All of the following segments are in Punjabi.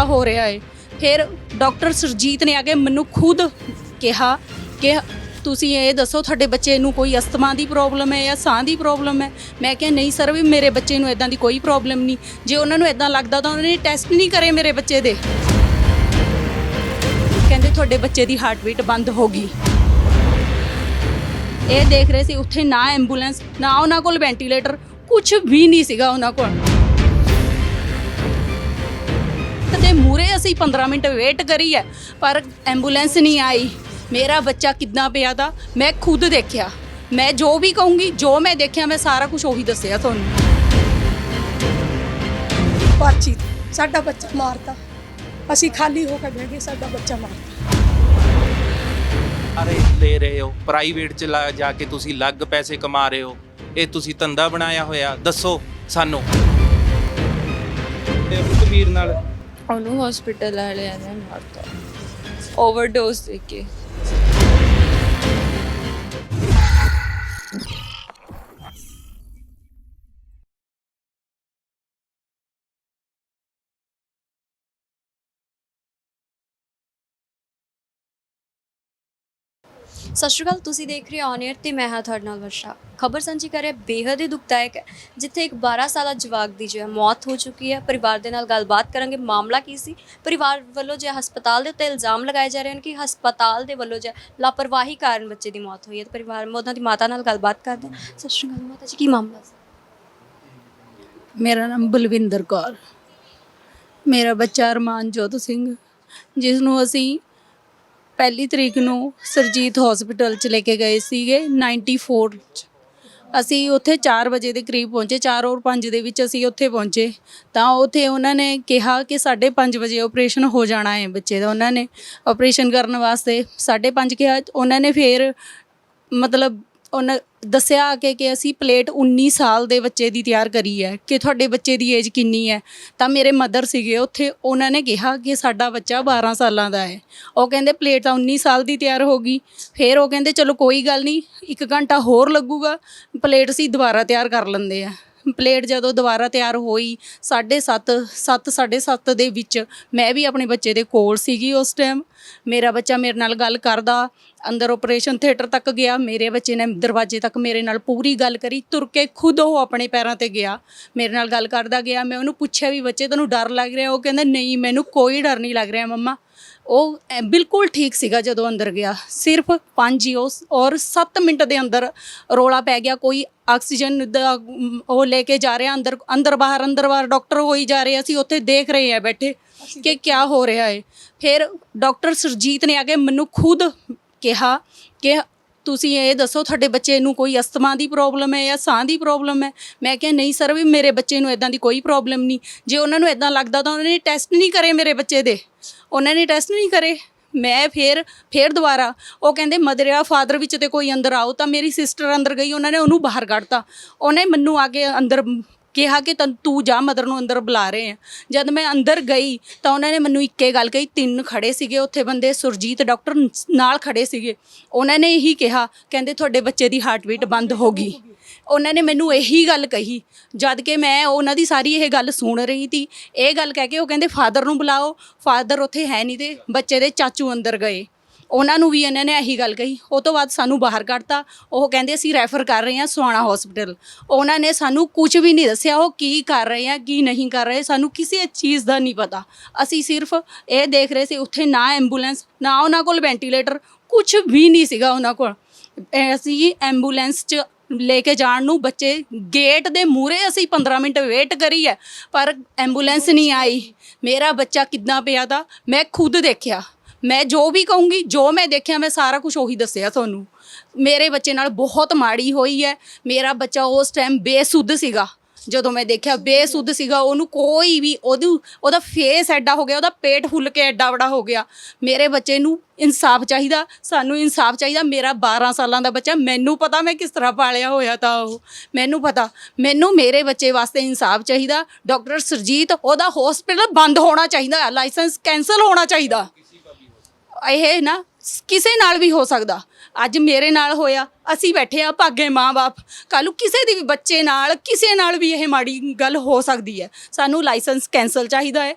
ਕਿਆ ਹੋ ਰਿਹਾ ਹੈ ਫਿਰ ਡਾਕਟਰ ਸਰਜੀਤ ਨੇ ਆ ਕੇ ਮੈਨੂੰ ਖੁਦ ਕਿਹਾ ਕਿ ਤੁਸੀਂ ਇਹ ਦੱਸੋ ਤੁਹਾਡੇ ਬੱਚੇ ਨੂੰ ਕੋਈ ਅਸਥਮਾ ਦੀ ਪ੍ਰੋਬਲਮ ਹੈ ਜਾਂ ਸਾਹ ਦੀ ਪ੍ਰੋਬਲਮ ਹੈ। ਮੈਂ ਕਿਹਾ, ਨਹੀਂ ਸਰ, ਵੀ ਮੇਰੇ ਬੱਚੇ ਨੂੰ ਇਦਾਂ ਦੀ ਕੋਈ ਪ੍ਰੋਬਲਮ ਨਹੀਂ। ਜੇ ਉਹਨਾਂ ਨੂੰ ਇਦਾਂ ਲੱਗਦਾ ਤਾਂ ਉਹਨਾਂ ਨੇ ਟੈਸਟ ਨਹੀਂ ਕਰੇ ਮੇਰੇ ਬੱਚੇ ਦੇ। ਕਹਿੰਦੇ, ਤੁਹਾਡੇ ਬੱਚੇ ਦੀ ਹਾਰਟ ਬੀਟ ਬੰਦ ਹੋ ਗਈ। ਇਹ ਦੇਖ ਰਹੇ ਸੀ, ਉੱਥੇ ਨਾ ਐਂਬੂਲੈਂਸ, ਨਾ ਉਹਨਾਂ ਕੋਲ ਵੈਂਟੀਲੇਟਰ ਕੁਝ ਵੀ ਨਹੀਂ ਸੀਗਾ ਉਹਨਾਂ ਕੋਲ। ਤੇ ਮੂਰੇ ਅਸੀਂ 15 ਮਿੰਟ ਵੇਟ ਕਰੀ ਹੈ ਪਰ ਐਂਬੂਲੈਂਸ ਨਹੀਂ ਆਈ। ਮੇਰਾ ਬੱਚਾ ਕਿੱਦਾਂ ਪਿਆ ਦਾ? ਮੈਂ ਖੁਦ ਦੇਖਿਆ। ਮੈਂ ਜੋ ਵੀ ਕਹੂੰਗੀ ਜੋ ਮੈਂ ਦੇਖਿਆ ਮੈਂ ਸਾਰਾ ਕੁਝ ਉਹੀ ਦੱਸਿਆ ਤੁਹਾਨੂੰ। ਪਰਚੀ ਸਾਡਾ ਬੱਚਾ ਮਾਰਤਾ। ਅਸੀਂ ਖਾਲੀ ਹੋ ਕੇ ਬਹਿ ਗਏ ਸਾਡਾ ਬੱਚਾ ਮਾਰਤਾ। ਸਾਰੇ ਲੈ ਰਹੇ ਹੋ। ਪ੍ਰਾਈਵੇਟ ਚ ਲਾ- ਜਾ ਕੇ ਤੁਸੀਂ ਲੱਗ ਪੈਸੇ ਕਮਾ ਰਹੇ ਹੋ। ਇਹ ਤੁਸੀਂ ਧੰਦਾ ਬਣਾਇਆ ਹੋਇਆ। ਦੱਸੋ ਸਾਨੂੰ। ਤੇ ਕਬੀਰ ਨਾਲ ਉਹਨੂੰ ਹਸਪੀਟਲ ਵਾਲਿਆਂ ਨੇ ਮਾਰਤਾ ਓਵਰਡੋਜ਼ ਦੇ ਕੇ ਸਤਿ ਸ਼੍ਰੀ ਅਕਾਲ, ਤੁਸੀਂ ਦੇਖ ਰਹੇ ਹੋ ਔਨ 에ਅਰ ਤੇ ਮੈਂ ਹਾਂ ਤੁਹਾਡੇ ਨਾਲ ਵਰਸ਼ਾ। ਖਬਰ ਸਾਂਝੀ ਕਰ ਰਿਹਾ, ਬੇਹੱਦ ਹੀ ਦੁਖਦਾਇਕ ਹੈ, ਜਿੱਥੇ ਇੱਕ 12 ਸਾਲਾ ਜਵਾਕ ਦੀ ਜੋ ਹੈ ਮੌਤ ਹੋ ਚੁੱਕੀ ਹੈ। ਪਰਿਵਾਰ ਦੇ ਨਾਲ ਗੱਲਬਾਤ ਕਰਾਂਗੇ, ਮਾਮਲਾ ਕੀ ਸੀ? ਪਰਿਵਾਰ ਵੱਲੋਂ ਜੋ ਹਸਪਤਾਲ ਦੇ ਉੱਤੇ ਇਲਜ਼ਾਮ ਲਗਾਏ ਜਾ ਰਹੇ ਹਨ ਕਿ ਹਸਪਤਾਲ ਦੇ ਵੱਲੋਂ ਜੋ ਲਾਪਰਵਾਹੀ ਕਾਰਨ ਬੱਚੇ ਦੀ ਮੌਤ ਹੋਈ ਹੈ। ਤੇ ਪਰਿਵਾਰ ਉਹਨਾਂ ਦੀ ਮਾਤਾ ਨਾਲ ਗੱਲਬਾਤ ਕਰਦੇ ਹਾਂ। ਸਤਿ ਸ਼੍ਰੀ ਅਕਾਲ ਮਾਤਾ ਜੀ, ਕੀ ਮਾਮਲਾ ਸੀ? ਮੇਰਾ ਨਾਮ ਬਲਵਿੰਦਰ ਕੌਰ। ਮੇਰਾ ਬੱਚਾ ਅਰਮਾਨਜੋਤ ਸਿੰਘ ਜਿਸ ਨੂੰ ਅਸੀਂ ਪਹਿਲੀ ਤਰੀਕ ਨੂੰ ਸਰਜੀਤ ਹਸਪੀਟਲ ਚ ਲੈ ਕੇ ਗਏ ਸੀਗੇ 94 ਚ। ਅਸੀਂ ਉੱਥੇ 4 ਵਜੇ ਦੇ ਕਰੀਬ ਪਹੁੰਚੇ 4 ਔਰ 5 ਦੇ ਵਿੱਚ ਅਸੀਂ ਉੱਥੇ ਪਹੁੰਚੇ। ਤਾਂ ਉੱਥੇ ਉਹਨਾਂ ਨੇ ਕਿਹਾ ਕਿ 5:30 ਵਜੇ ਆਪਰੇਸ਼ਨ ਹੋ ਜਾਣਾ ਹੈ ਬੱਚੇ ਦਾ। ਉਹਨਾਂ ਨੇ ਆਪਰੇਸ਼ਨ ਕਰਨ ਵਾਸਤੇ 5:30 ਕਿਹਾ। ਉਹਨਾਂ ਨੇ ਫਿਰ ਮਤਲਬ ਉਹਨਾਂ ਦੱਸਿਆ ਕਿ ਕਿ ਅਸੀਂ ਪਲੇਟ 19 ਸਾਲ ਦੇ ਬੱਚੇ ਦੀ ਤਿਆਰ ਕਰੀ ਹੈ, ਕਿ ਤੁਹਾਡੇ ਬੱਚੇ ਦੀ ਏਜ ਕਿੰਨੀ ਹੈ? ਤਾਂ ਮੇਰੇ ਮਦਰ ਸੀਗੇ, ਉੱਥੇ ਉਹਨਾਂ ਨੇ ਕਿਹਾ ਕਿ ਸਾਡਾ ਬੱਚਾ 12 ਸਾਲਾਂ ਦਾ ਹੈ। ਉਹ ਕਹਿੰਦੇ ਪਲੇਟ ਤਾਂ 19 ਸਾਲ ਦੀ ਤਿਆਰ ਹੋ ਗਈ। ਫਿਰ ਉਹ ਕਹਿੰਦੇ, ਚਲੋ ਕੋਈ ਗੱਲ ਨਹੀਂ, ਇੱਕ ਘੰਟਾ ਹੋਰ ਲੱਗੂਗਾ, ਪਲੇਟ ਅਸੀਂ ਦੁਬਾਰਾ ਤਿਆਰ ਕਰ ਲੈਂਦੇ ਆ ਪਲੇਟ ਜਦੋਂ ਦੁਬਾਰਾ ਤਿਆਰ ਹੋਈ 7:30 7 7:30 ਦੇ ਵਿੱਚ ਮੈਂ ਵੀ ਆਪਣੇ ਬੱਚੇ ਦੇ ਕੋਲ ਸੀਗੀ ਉਸ ਟਾਈਮ ਮੇਰਾ ਬੱਚਾ ਮੇਰੇ ਨਾਲ ਗੱਲ ਕਰਦਾ, ਅੰਦਰ ਆਪਰੇਸ਼ਨ ਥੀਏਟਰ ਤੱਕ ਗਿਆ, ਮੇਰੇ ਬੱਚੇ ਨੇ ਦਰਵਾਜ਼ੇ ਤੱਕ ਮੇਰੇ ਨਾਲ ਪੂਰੀ ਗੱਲ ਕਰੀ, ਤੁਰ ਕੇ ਖੁਦ ਉਹ ਆਪਣੇ ਪੈਰਾਂ ਤੇ ਗਿਆ। ਮੇਰੇ ਨਾਲ ਗੱਲ ਕਰਦਾ ਗਿਆ, ਮੈਂ ਉਹਨੂੰ ਪੁੱਛਿਆ ਵੀ ਬੱਚੇ, ਤੈਨੂੰ ਡਰ ਲੱਗ ਰਿਹਾ? ਉਹ ਕਹਿੰਦਾ, ਨਹੀਂ, ਮੈਨੂੰ ਕੋਈ ਡਰ ਨਹੀਂ ਲੱਗ ਰਿਹਾ, ਮੰਮਾ। ਉਹ ਐ ਬਿਲਕੁਲ ਠੀਕ ਸੀਗਾ ਜਦੋਂ ਅੰਦਰ ਗਿਆ। ਸਿਰਫ 5 ਹੀ ਉਸ ਔਰ 7 ਮਿੰਟ ਦੇ ਅੰਦਰ ਰੋਲਾ ਪੈ ਗਿਆ। ਕੋਈ ਆਕਸੀਜਨ ਦਾ ਅਮ, ਉਹ ਲੈ ਕੇ ਜਾ ਰਿਹਾ ਅੰਦਰ ਅੰਦਰ ਬਾਹਰ ਅੰਦਰ ਬਾਹਰ ਡਾਕਟਰ ਹੋਈ ਜਾ ਰਹੇ ਅਸੀਂ ਉੱਥੇ ਦੇਖ ਰਹੇ ਆ ਬੈਠੇ ਕਿ ਕੀ ਹੋ ਰਿਹਾ ਹੈ। ਫਿਰ ਡਾਕਟਰ ਸਰਜੀਤ ਨੇ ਆ ਕੇ ਮੈਨੂੰ ਖੁਦ ਕਿਹਾ ਕਿ ਤੁਸੀਂ ਇਹ ਦੱਸੋ, ਤੁਹਾਡੇ ਬੱਚੇ ਨੂੰ ਕੋਈ ਅਸਥਮਾ ਦੀ ਪ੍ਰੋਬਲਮ ਹੈ ਜਾਂ ਸਾਹ ਦੀ ਪ੍ਰੋਬਲਮ ਹੈ? ਮੈਂ ਕਿਹਾ, ਨਹੀਂ ਸਰ ਵੀ ਮੇਰੇ ਬੱਚੇ ਨੂੰ ਇਦਾਂ ਦੀ ਕੋਈ ਪ੍ਰੋਬਲਮ ਨਹੀਂ। ਜੇ ਉਹਨਾਂ ਨੂੰ ਇਦਾਂ ਲੱਗਦਾ ਤਾਂ ਉਹਨਾਂ ਨੇ ਟੈਸਟ ਨਹੀਂ ਕਰੇ ਮੇਰੇ ਬੱਚੇ ਦੇ। ਉਹਨਾਂ ਨੇ ਟੈਸਟ ਨਹੀਂ ਕਰੇ। ਮੈਂ ਫਿਰ ਫਿਰ ਦੁਬਾਰਾ ਉਹ ਕਹਿੰਦੇ, ਮਦਰ ਜਾਂ ਫਾਦਰ ਵਿੱਚ ਤੇ ਕੋਈ ਅੰਦਰ ਆਓ। ਤਾਂ ਮੇਰੀ ਸਿਸਟਰ ਅੰਦਰ ਗਈ, ਉਹਨਾਂ ਨੇ ਉਹਨੂੰ ਬਾਹਰ ਕੱਢਤਾ। ਉਹਨੇ ਮੈਨੂੰ ਆ ਕੇ ਅੰਦਰ ਕਿਹਾ ਕਿ ਤਨ- ਤੂੰ ਜਾ ਮਦਰ ਨੂੰ ਅੰਦਰ ਬੁਲਾ ਰਹੇ ਆ। ਜਦ ਮੈਂ ਅੰਦਰ ਗਈ ਤਾਂ ਉਹਨਾਂ ਨੇ ਮੈਨੂੰ ਇੱਕੇ ਗੱਲ ਕਹੀ, ਤਿੰਨ ਖੜੇ ਸੀਗੇ ਉੱਥੇ ਬੰਦੇ, ਸੁਰਜੀਤ ਡਾਕਟਰ ਨਾਲ ਖੜੇ ਸੀਗੇ। ਉਹਨਾਂ ਨੇ ਇਹੀ ਕਿਹਾ, ਕਹਿੰਦੇ ਤੁਹਾਡੇ ਬੱਚੇ ਦੀ ਹਾਰਟ ਬੀਟ ਬੰਦ ਹੋ ਗਈ। ਉਹਨਾਂ ਨੇ ਮੈਨੂੰ ਇਹੀ ਗੱਲ ਕਹੀ, ਜਦ ਕਿ ਮੈਂ ਉਹਨਾਂ ਦੀ ਸਾਰੀ ਇਹ ਗੱਲ ਸੁਣ ਰਹੀ ਸੀ। ਇਹ ਗੱਲ ਕਹਿ ਕੇ ਉਹ ਕਹਿੰਦੇ ਫਾਦਰ ਨੂੰ ਬੁਲਾਓ ਫਾਦਰ ਉੱਥੇ ਹੈ ਨਹੀਂ ਤੇ ਬੱਚੇ ਦੇ ਚਾਚੂ ਅੰਦਰ ਗਏ। ਉਹਨਾਂ ਨੂੰ ਵੀ ਇਹਨਾਂ ਨੇ ਇਹੀ ਗੱਲ ਕਹੀ। ਉਹ ਤੋਂ ਬਾਅਦ ਸਾਨੂੰ ਬਾਹਰ ਕੱਢਤਾ। ਉਹ ਕਹਿੰਦੇ, ਅਸੀਂ ਰੈਫਰ ਕਰ ਰਹੇ ਹਾਂ ਸੁਹਾਣਾ ਹਸਪੀਟਲ ਉਹਨਾਂ ਨੇ ਸਾਨੂੰ ਕੁਝ ਵੀ ਨਹੀਂ ਦੱਸਿਆ ਉਹ ਕੀ ਕਰ ਰਹੇ ਆ, ਕੀ ਨਹੀਂ ਕਰ ਰਹੇ। ਸਾਨੂੰ ਕਿਸੇ ਚੀਜ਼ ਦਾ ਨਹੀਂ ਪਤਾ। ਅਸੀਂ ਸਿਰਫ ਇਹ ਦੇਖ ਰਹੇ ਸੀ, ਉੱਥੇ ਨਾ ਐਂਬੂਲੈਂਸ ਨਾ ਉਹਨਾਂ ਕੋਲ ਵੈਂਟੀਲੇਟਰ ਕੁਝ ਵੀ ਨਹੀਂ ਸੀਗਾ ਉਹਨਾਂ ਕੋਲ। ਅਸੀਂ ਐਂਬੂਲੈਂਸ 'ਚ ਲੈ ਕੇ ਜਾਣ ਨੂੰ ਬੱਚੇ ਗੇਟ ਦੇ ਮੂਹਰੇ ਅਸੀਂ 15 ਮਿੰਟ ਵੇਟ ਕਰੀ ਹੈ, ਪਰ ਐਂਬੂਲੈਂਸ ਨਹੀਂ ਆਈ। ਮੇਰਾ ਬੱਚਾ ਕਿੱਦਾਂ ਪਿਆ ਦਾ ਮੈਂ ਖੁਦ ਦੇਖਿਆ। ਮੈਂ ਜੋ ਵੀ ਕਹੂੰਗੀ, ਜੋ ਮੈਂ ਦੇਖਿਆ, ਮੈਂ ਸਾਰਾ ਕੁਝ ਉਹੀ ਦੱਸਿਆ ਤੁਹਾਨੂੰ। ਮੇਰੇ ਬੱਚੇ ਨਾਲ ਬਹੁਤ ਮਾੜੀ ਹੋਈ ਹੈ। ਮੇਰਾ ਬੱਚਾ ਉਸ ਟਾਈਮ ਬੇਸੁੱਧ ਸੀਗਾ। ਜਦੋਂ ਮੈਂ ਦੇਖਿਆ, ਬੇਸੁੱਧ ਸੀਗਾ। ਉਹਨੂੰ ਕੋਈ ਵੀ, ਉਹਦੀ, ਉਹਦਾ ਫੇਸ ਐਡਾ ਹੋ ਗਿਆ, ਉਹਦਾ ਪੇਟ ਫੁੱਲ ਕੇ ਐਡਾ ਬੜਾ ਹੋ ਗਿਆ। ਮੇਰੇ ਬੱਚੇ ਨੂੰ ਇਨਸਾਫ ਚਾਹੀਦਾ, ਸਾਨੂੰ ਇਨਸਾਫ ਚਾਹੀਦਾ। ਮੇਰਾ 12 ਸਾਲਾਂ ਦਾ ਬੱਚਾ, ਮੈਨੂੰ ਪਤਾ ਮੈਂ ਕਿਸ ਤਰ੍ਹਾਂ ਪਾਲਿਆ ਹੋਇਆ ਤਾਂ ਉਹ। ਮੈਨੂੰ ਪਤਾ। ਮੈਨੂੰ ਮੇਰੇ ਬੱਚੇ ਵਾਸਤੇ ਇਨਸਾਫ ਚਾਹੀਦਾ। ਡਾਕਟਰ ਸਰਜੀਤ, ਉਹਦਾ ਹਸਪੀਟਲ ਬੰਦ ਹੋਣਾ ਚਾਹੀਦਾ ਲਾਇਸੈਂਸ ਕੈਨਸਲ ਹੋਣਾ ਚਾਹੀਦਾ। ਇਹ ਨਾ ਕਿਸੇ ਨਾਲ ਵੀ ਹੋ ਸਕਦਾ। ਅੱਜ ਮੇਰੇ ਨਾਲ ਹੋਇਆ, ਅਸੀਂ ਬੈਠੇ ਆ ਭਾਗੇ ਮਾਂ-ਬਾਪ। ਕੱਲ੍ਹ ਕਿਸੇ ਦੀ ਵੀ ਬੱਚੇ ਨਾਲ, ਕਿਸੇ ਨਾਲ ਵੀ ਇਹ ਮਾੜੀ ਗੱਲ ਹੋ ਸਕਦੀ ਹੈ। ਸਾਨੂੰ ਲਾਇਸੈਂਸ ਕੈਨਸਲ ਚਾਹੀਦਾ ਹੈ।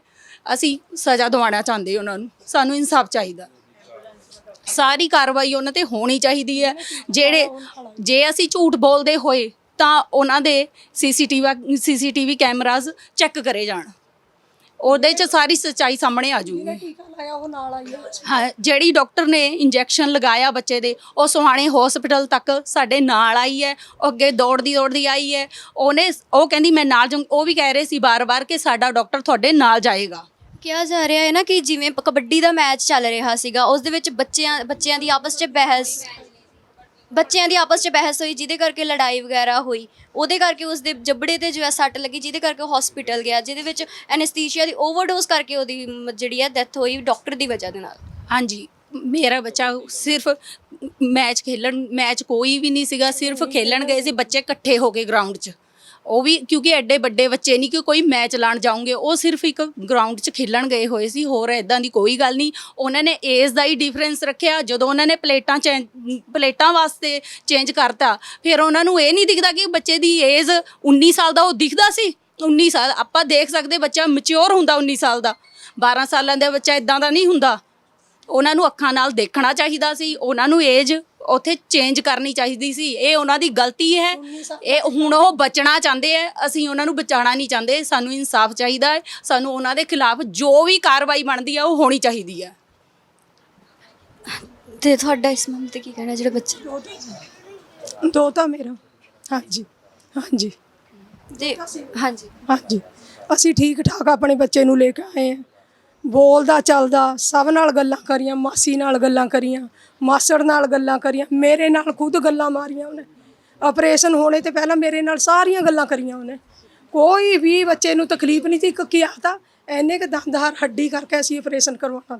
ਅਸੀਂ ਸਜ਼ਾ ਦਿਵਾਉਣਾ ਚਾਹੁੰਦੇ ਉਹਨਾਂ ਨੂੰ। ਸਾਨੂੰ ਇਨਸਾਫ ਚਾਹੀਦਾ। ਸਾਰੀ ਕਾਰਵਾਈ ਉਹਨਾਂ ਤੇ ਹੋਣੀ ਚਾਹੀਦੀ ਹੈ। ਜਿਹੜੇ ਜੇ ਅਸੀਂ ਝੂਠ ਬੋਲਦੇ ਹੋਏ ਤਾਂ ਉਹਨਾਂ ਦੇ ਸੀਸੀਟੀਵੀ ਸੀਸੀਟੀਵੀ ਕੈਮਰਾਜ਼ ਚੈੱਕ ਕਰੇ ਜਾਣ। ਉਹਦੇ 'ਚ ਸਾਰੀ ਸੱਚਾਈ ਸਾਹਮਣੇ ਆ ਜੂਗੀ। ਟੀਕਾ ਲਾਇਆ ਉਹ ਨਾਲ ਆਈ ਆ। ਹਾਂ ਜਿਹੜੀ ਡਾਕਟਰ ਨੇ ਇੰਜੈਕਸ਼ਨ ਲਗਾਇਆ ਬੱਚੇ ਦੇ ਉਹ ਸੁਹਾਣੇ ਹਸਪੀਟਲ ਤੱਕ ਸਾਡੇ ਨਾਲ ਆਈ ਹੈ ਉਹ ਅੱਗੇ ਦੌੜਦੀ ਦੌੜਦੀ ਆਈ ਹੈ। ਉਹਨੇ ਉਹ ਕਹਿੰਦੀ ਮੈਂ ਨਾਲ ਜਾਊਂ। ਉਹ ਵੀ ਕਹਿ ਰਹੇ ਸੀ ਬਾਰ-ਬਾਰ ਕਿ ਸਾਡਾ ਡਾਕਟਰ ਤੁਹਾਡੇ ਨਾਲ ਜਾਏਗਾ। ਕਿਹਾ ਜਾ ਰਿਹਾ ਹੈ ਨਾ ਕਿ ਜਿਵੇਂ ਪ- ਕਬੱਡੀ ਦਾ ਮੈਚ ਚੱਲ ਰਿਹਾ ਸੀਗਾ ਉਸ ਦੇ ਵਿੱਚ ਬੱਚਿਆਂ ਬੱਚਿਆਂ ਦੀ ਆਪਸ 'ਚ ਬਹਿਸ ਬੱਚਿਆਂ ਦੀ ਆਪਸ 'ਚ ਬਹਿਸ ਹੋਈ ਜਿਹਦੇ ਕਰਕੇ ਲੜਾਈ ਵਗੈਰਾ ਹੋਈ। ਉਹਦੇ ਕਰਕੇ ਉਸ ਦੇ ਜਬੜੇ ਤੇ ਜੋ ਹੈ ਸੱਟ ਲੱਗੀ ਜਿਹਦੇ ਕਰਕੇ ਹਸਪੀਟਲ ਗਿਆ ਜਿਹਦੇ ਵਿੱਚ ਐਨਸਥੀਸੀਆ ਦੀ ਓਵਰਡੋਜ਼ ਕਰਕੇ ਉਹਦੀ ਮ, ਜਿਹੜੀ ਹੈ ਡੈਥ ਹੋਈ ਡਾਕਟਰ ਦੀ ਵਜ੍ਹਾ ਦੇ ਨਾਲ। ਹਾਂਜੀ ਮੇਰਾ ਬੱਚਾ ਸਿਰਫ ਮੈਚ ਖੇਲਣ ਮੈਚ ਕੋਈ ਵੀ ਨਹੀਂ ਸੀਗਾ ਸਿਰਫ ਖੇਲਣ ਗਏ ਸੀ ਬੱਚੇ ਇਕੱਠੇ ਹੋ ਕੇ ਗਰਾਊਂਡ 'ਚ। ਉਹ ਵੀ ਕਿਉਂਕਿ ਐਡੇ ਵੱਡੇ ਬੱਚੇ ਨਹੀਂ ਕਿ ਕੋਈ ਮੈਚ ਲਾਣ ਜਾਉਂਗੇ ਉਹ ਸਿਰਫ ਇੱਕ ਗਰਾਊਂਡ 'ਚ ਖੇਲਣ ਗਏ ਹੋਏ ਸੀ, ਹੋਰ ਐਦਾਂ ਦੀ ਕੋਈ ਗੱਲ ਨਹੀਂ। ਉਹਨਾਂ ਨੇ ਏਜ ਦਾ ਹੀ ਡਿਫਰੈਂਸ ਰੱਖਿਆ, ਜਦੋਂ ਉਹਨਾਂ ਨੇ ਪਲੇਟਾਂ ਚੇਂਜ ਪਲੇਟਾਂ ਵਾਸਤੇ ਚੇਂਜ ਕਰਤਾ, ਫਿਰ ਉਹਨਾਂ ਨੂੰ ਇਹ ਨਹੀਂ ਦਿਖਦਾ ਕਿ ਬੱਚੇ ਦੀ ਏਜ 19 ਸਾਲ ਦਾ ਉਹ ਦਿਖਦਾ ਸੀ। 19 ਸਾਲ, ਆਪਾਂ ਦੇਖ ਸਕਦੇ ਬੱਚਾ ਮੈਚੁਰ ਹੁੰਦਾ 19 ਸਾਲ ਦਾ। 12 ਸਾਲਾਂ ਦਾ ਬੱਚਾ ਇਦਾਂ ਦਾ ਨਹੀਂ ਹੁੰਦਾ। ਉਹਨਾਂ ਨੂੰ ਅੱਖਾਂ ਨਾਲ ਦੇਖਣਾ ਚਾਹੀਦਾ ਸੀ ਉਹਨਾਂ ਨੂੰ ਏਜ ਉੱਥੇ ਚੇਂਜ ਕਰਨੀ ਚਾਹੀਦੀ ਸੀ। ਇਹ ਉਹਨਾਂ ਦੀ ਗਲਤੀ ਹੈ। ਇਹ ਹੁਣ ਉਹ ਬਚਣਾ ਚਾਹੁੰਦੇ ਆ ਅਸੀਂ ਉਹਨਾਂ ਨੂੰ ਬਚਾਉਣਾ ਨਹੀਂ ਚਾਹੁੰਦੇ। ਸਾਨੂੰ ਇਨਸਾਫ ਚਾਹੀਦਾ ਹੈ। ਸਾਨੂੰ ਉਹਨਾਂ ਦੇ ਖਿਲਾਫ ਜੋ ਵੀ ਕਾਰਵਾਈ ਬਣਦੀ ਆ ਉਹ ਹੋਣੀ ਚਾਹੀਦੀ ਹੈ। ਤੇ ਤੁਹਾਡਾ ਇਸ ਮਾਮਲੇ ਤੇ ਕੀ ਕਹਿਣਾ ਜਿਹੜੇ ਬੱਚੇ? ਦੋ ਤਾਂ ਮੇਰਾ। ਹਾਂਜੀ। ਹਾਂਜੀ। ਦੇ ਹਾਂਜੀ। ਹਾਂਜੀ। ਅਸੀਂ ਠੀਕ ਠਾਕ ਆਪਣੇ ਬੱਚੇ ਨੂੰ ਲੈ ਕੇ ਆਏ ਆ ਬੋਲਦਾ, ਚੱਲਦਾ, ਸਭ ਨਾਲ ਗੱਲਾਂ ਕਰੀਆਂ, ਮਾਸੀ ਨਾਲ ਗੱਲਾਂ ਕਰੀਆਂ, ਮਾਸੜ ਨਾਲ ਗੱਲਾਂ ਕਰੀਆਂ, ਮੇਰੇ ਨਾਲ ਖੁਦ ਗੱਲਾਂ ਮਾਰੀਆਂ ਉਹਨੇ। ਆਪਰੇਸ਼ਨ ਹੋਣੇ ਤੇ ਪਹਿਲਾਂ ਮੇਰੇ ਨਾਲ ਸਾਰੀਆਂ ਗੱਲਾਂ ਕਰੀਆਂ ਉਹਨੇ। ਕੋਈ ਵੀ ਬੱਚੇ ਨੂੰ ਤਕਲੀਫ ਨਹੀਂ ਸੀ, ਇੱਕ ਕੀ ਆਦਾ ਐਨੇ ਕ ਦੰਦਹਾਰ ਹੱਡੀ ਕਰਕੇ ਅਸੀਂ ਆਪਰੇਸ਼ਨ ਕਰਵਾਉਣਾ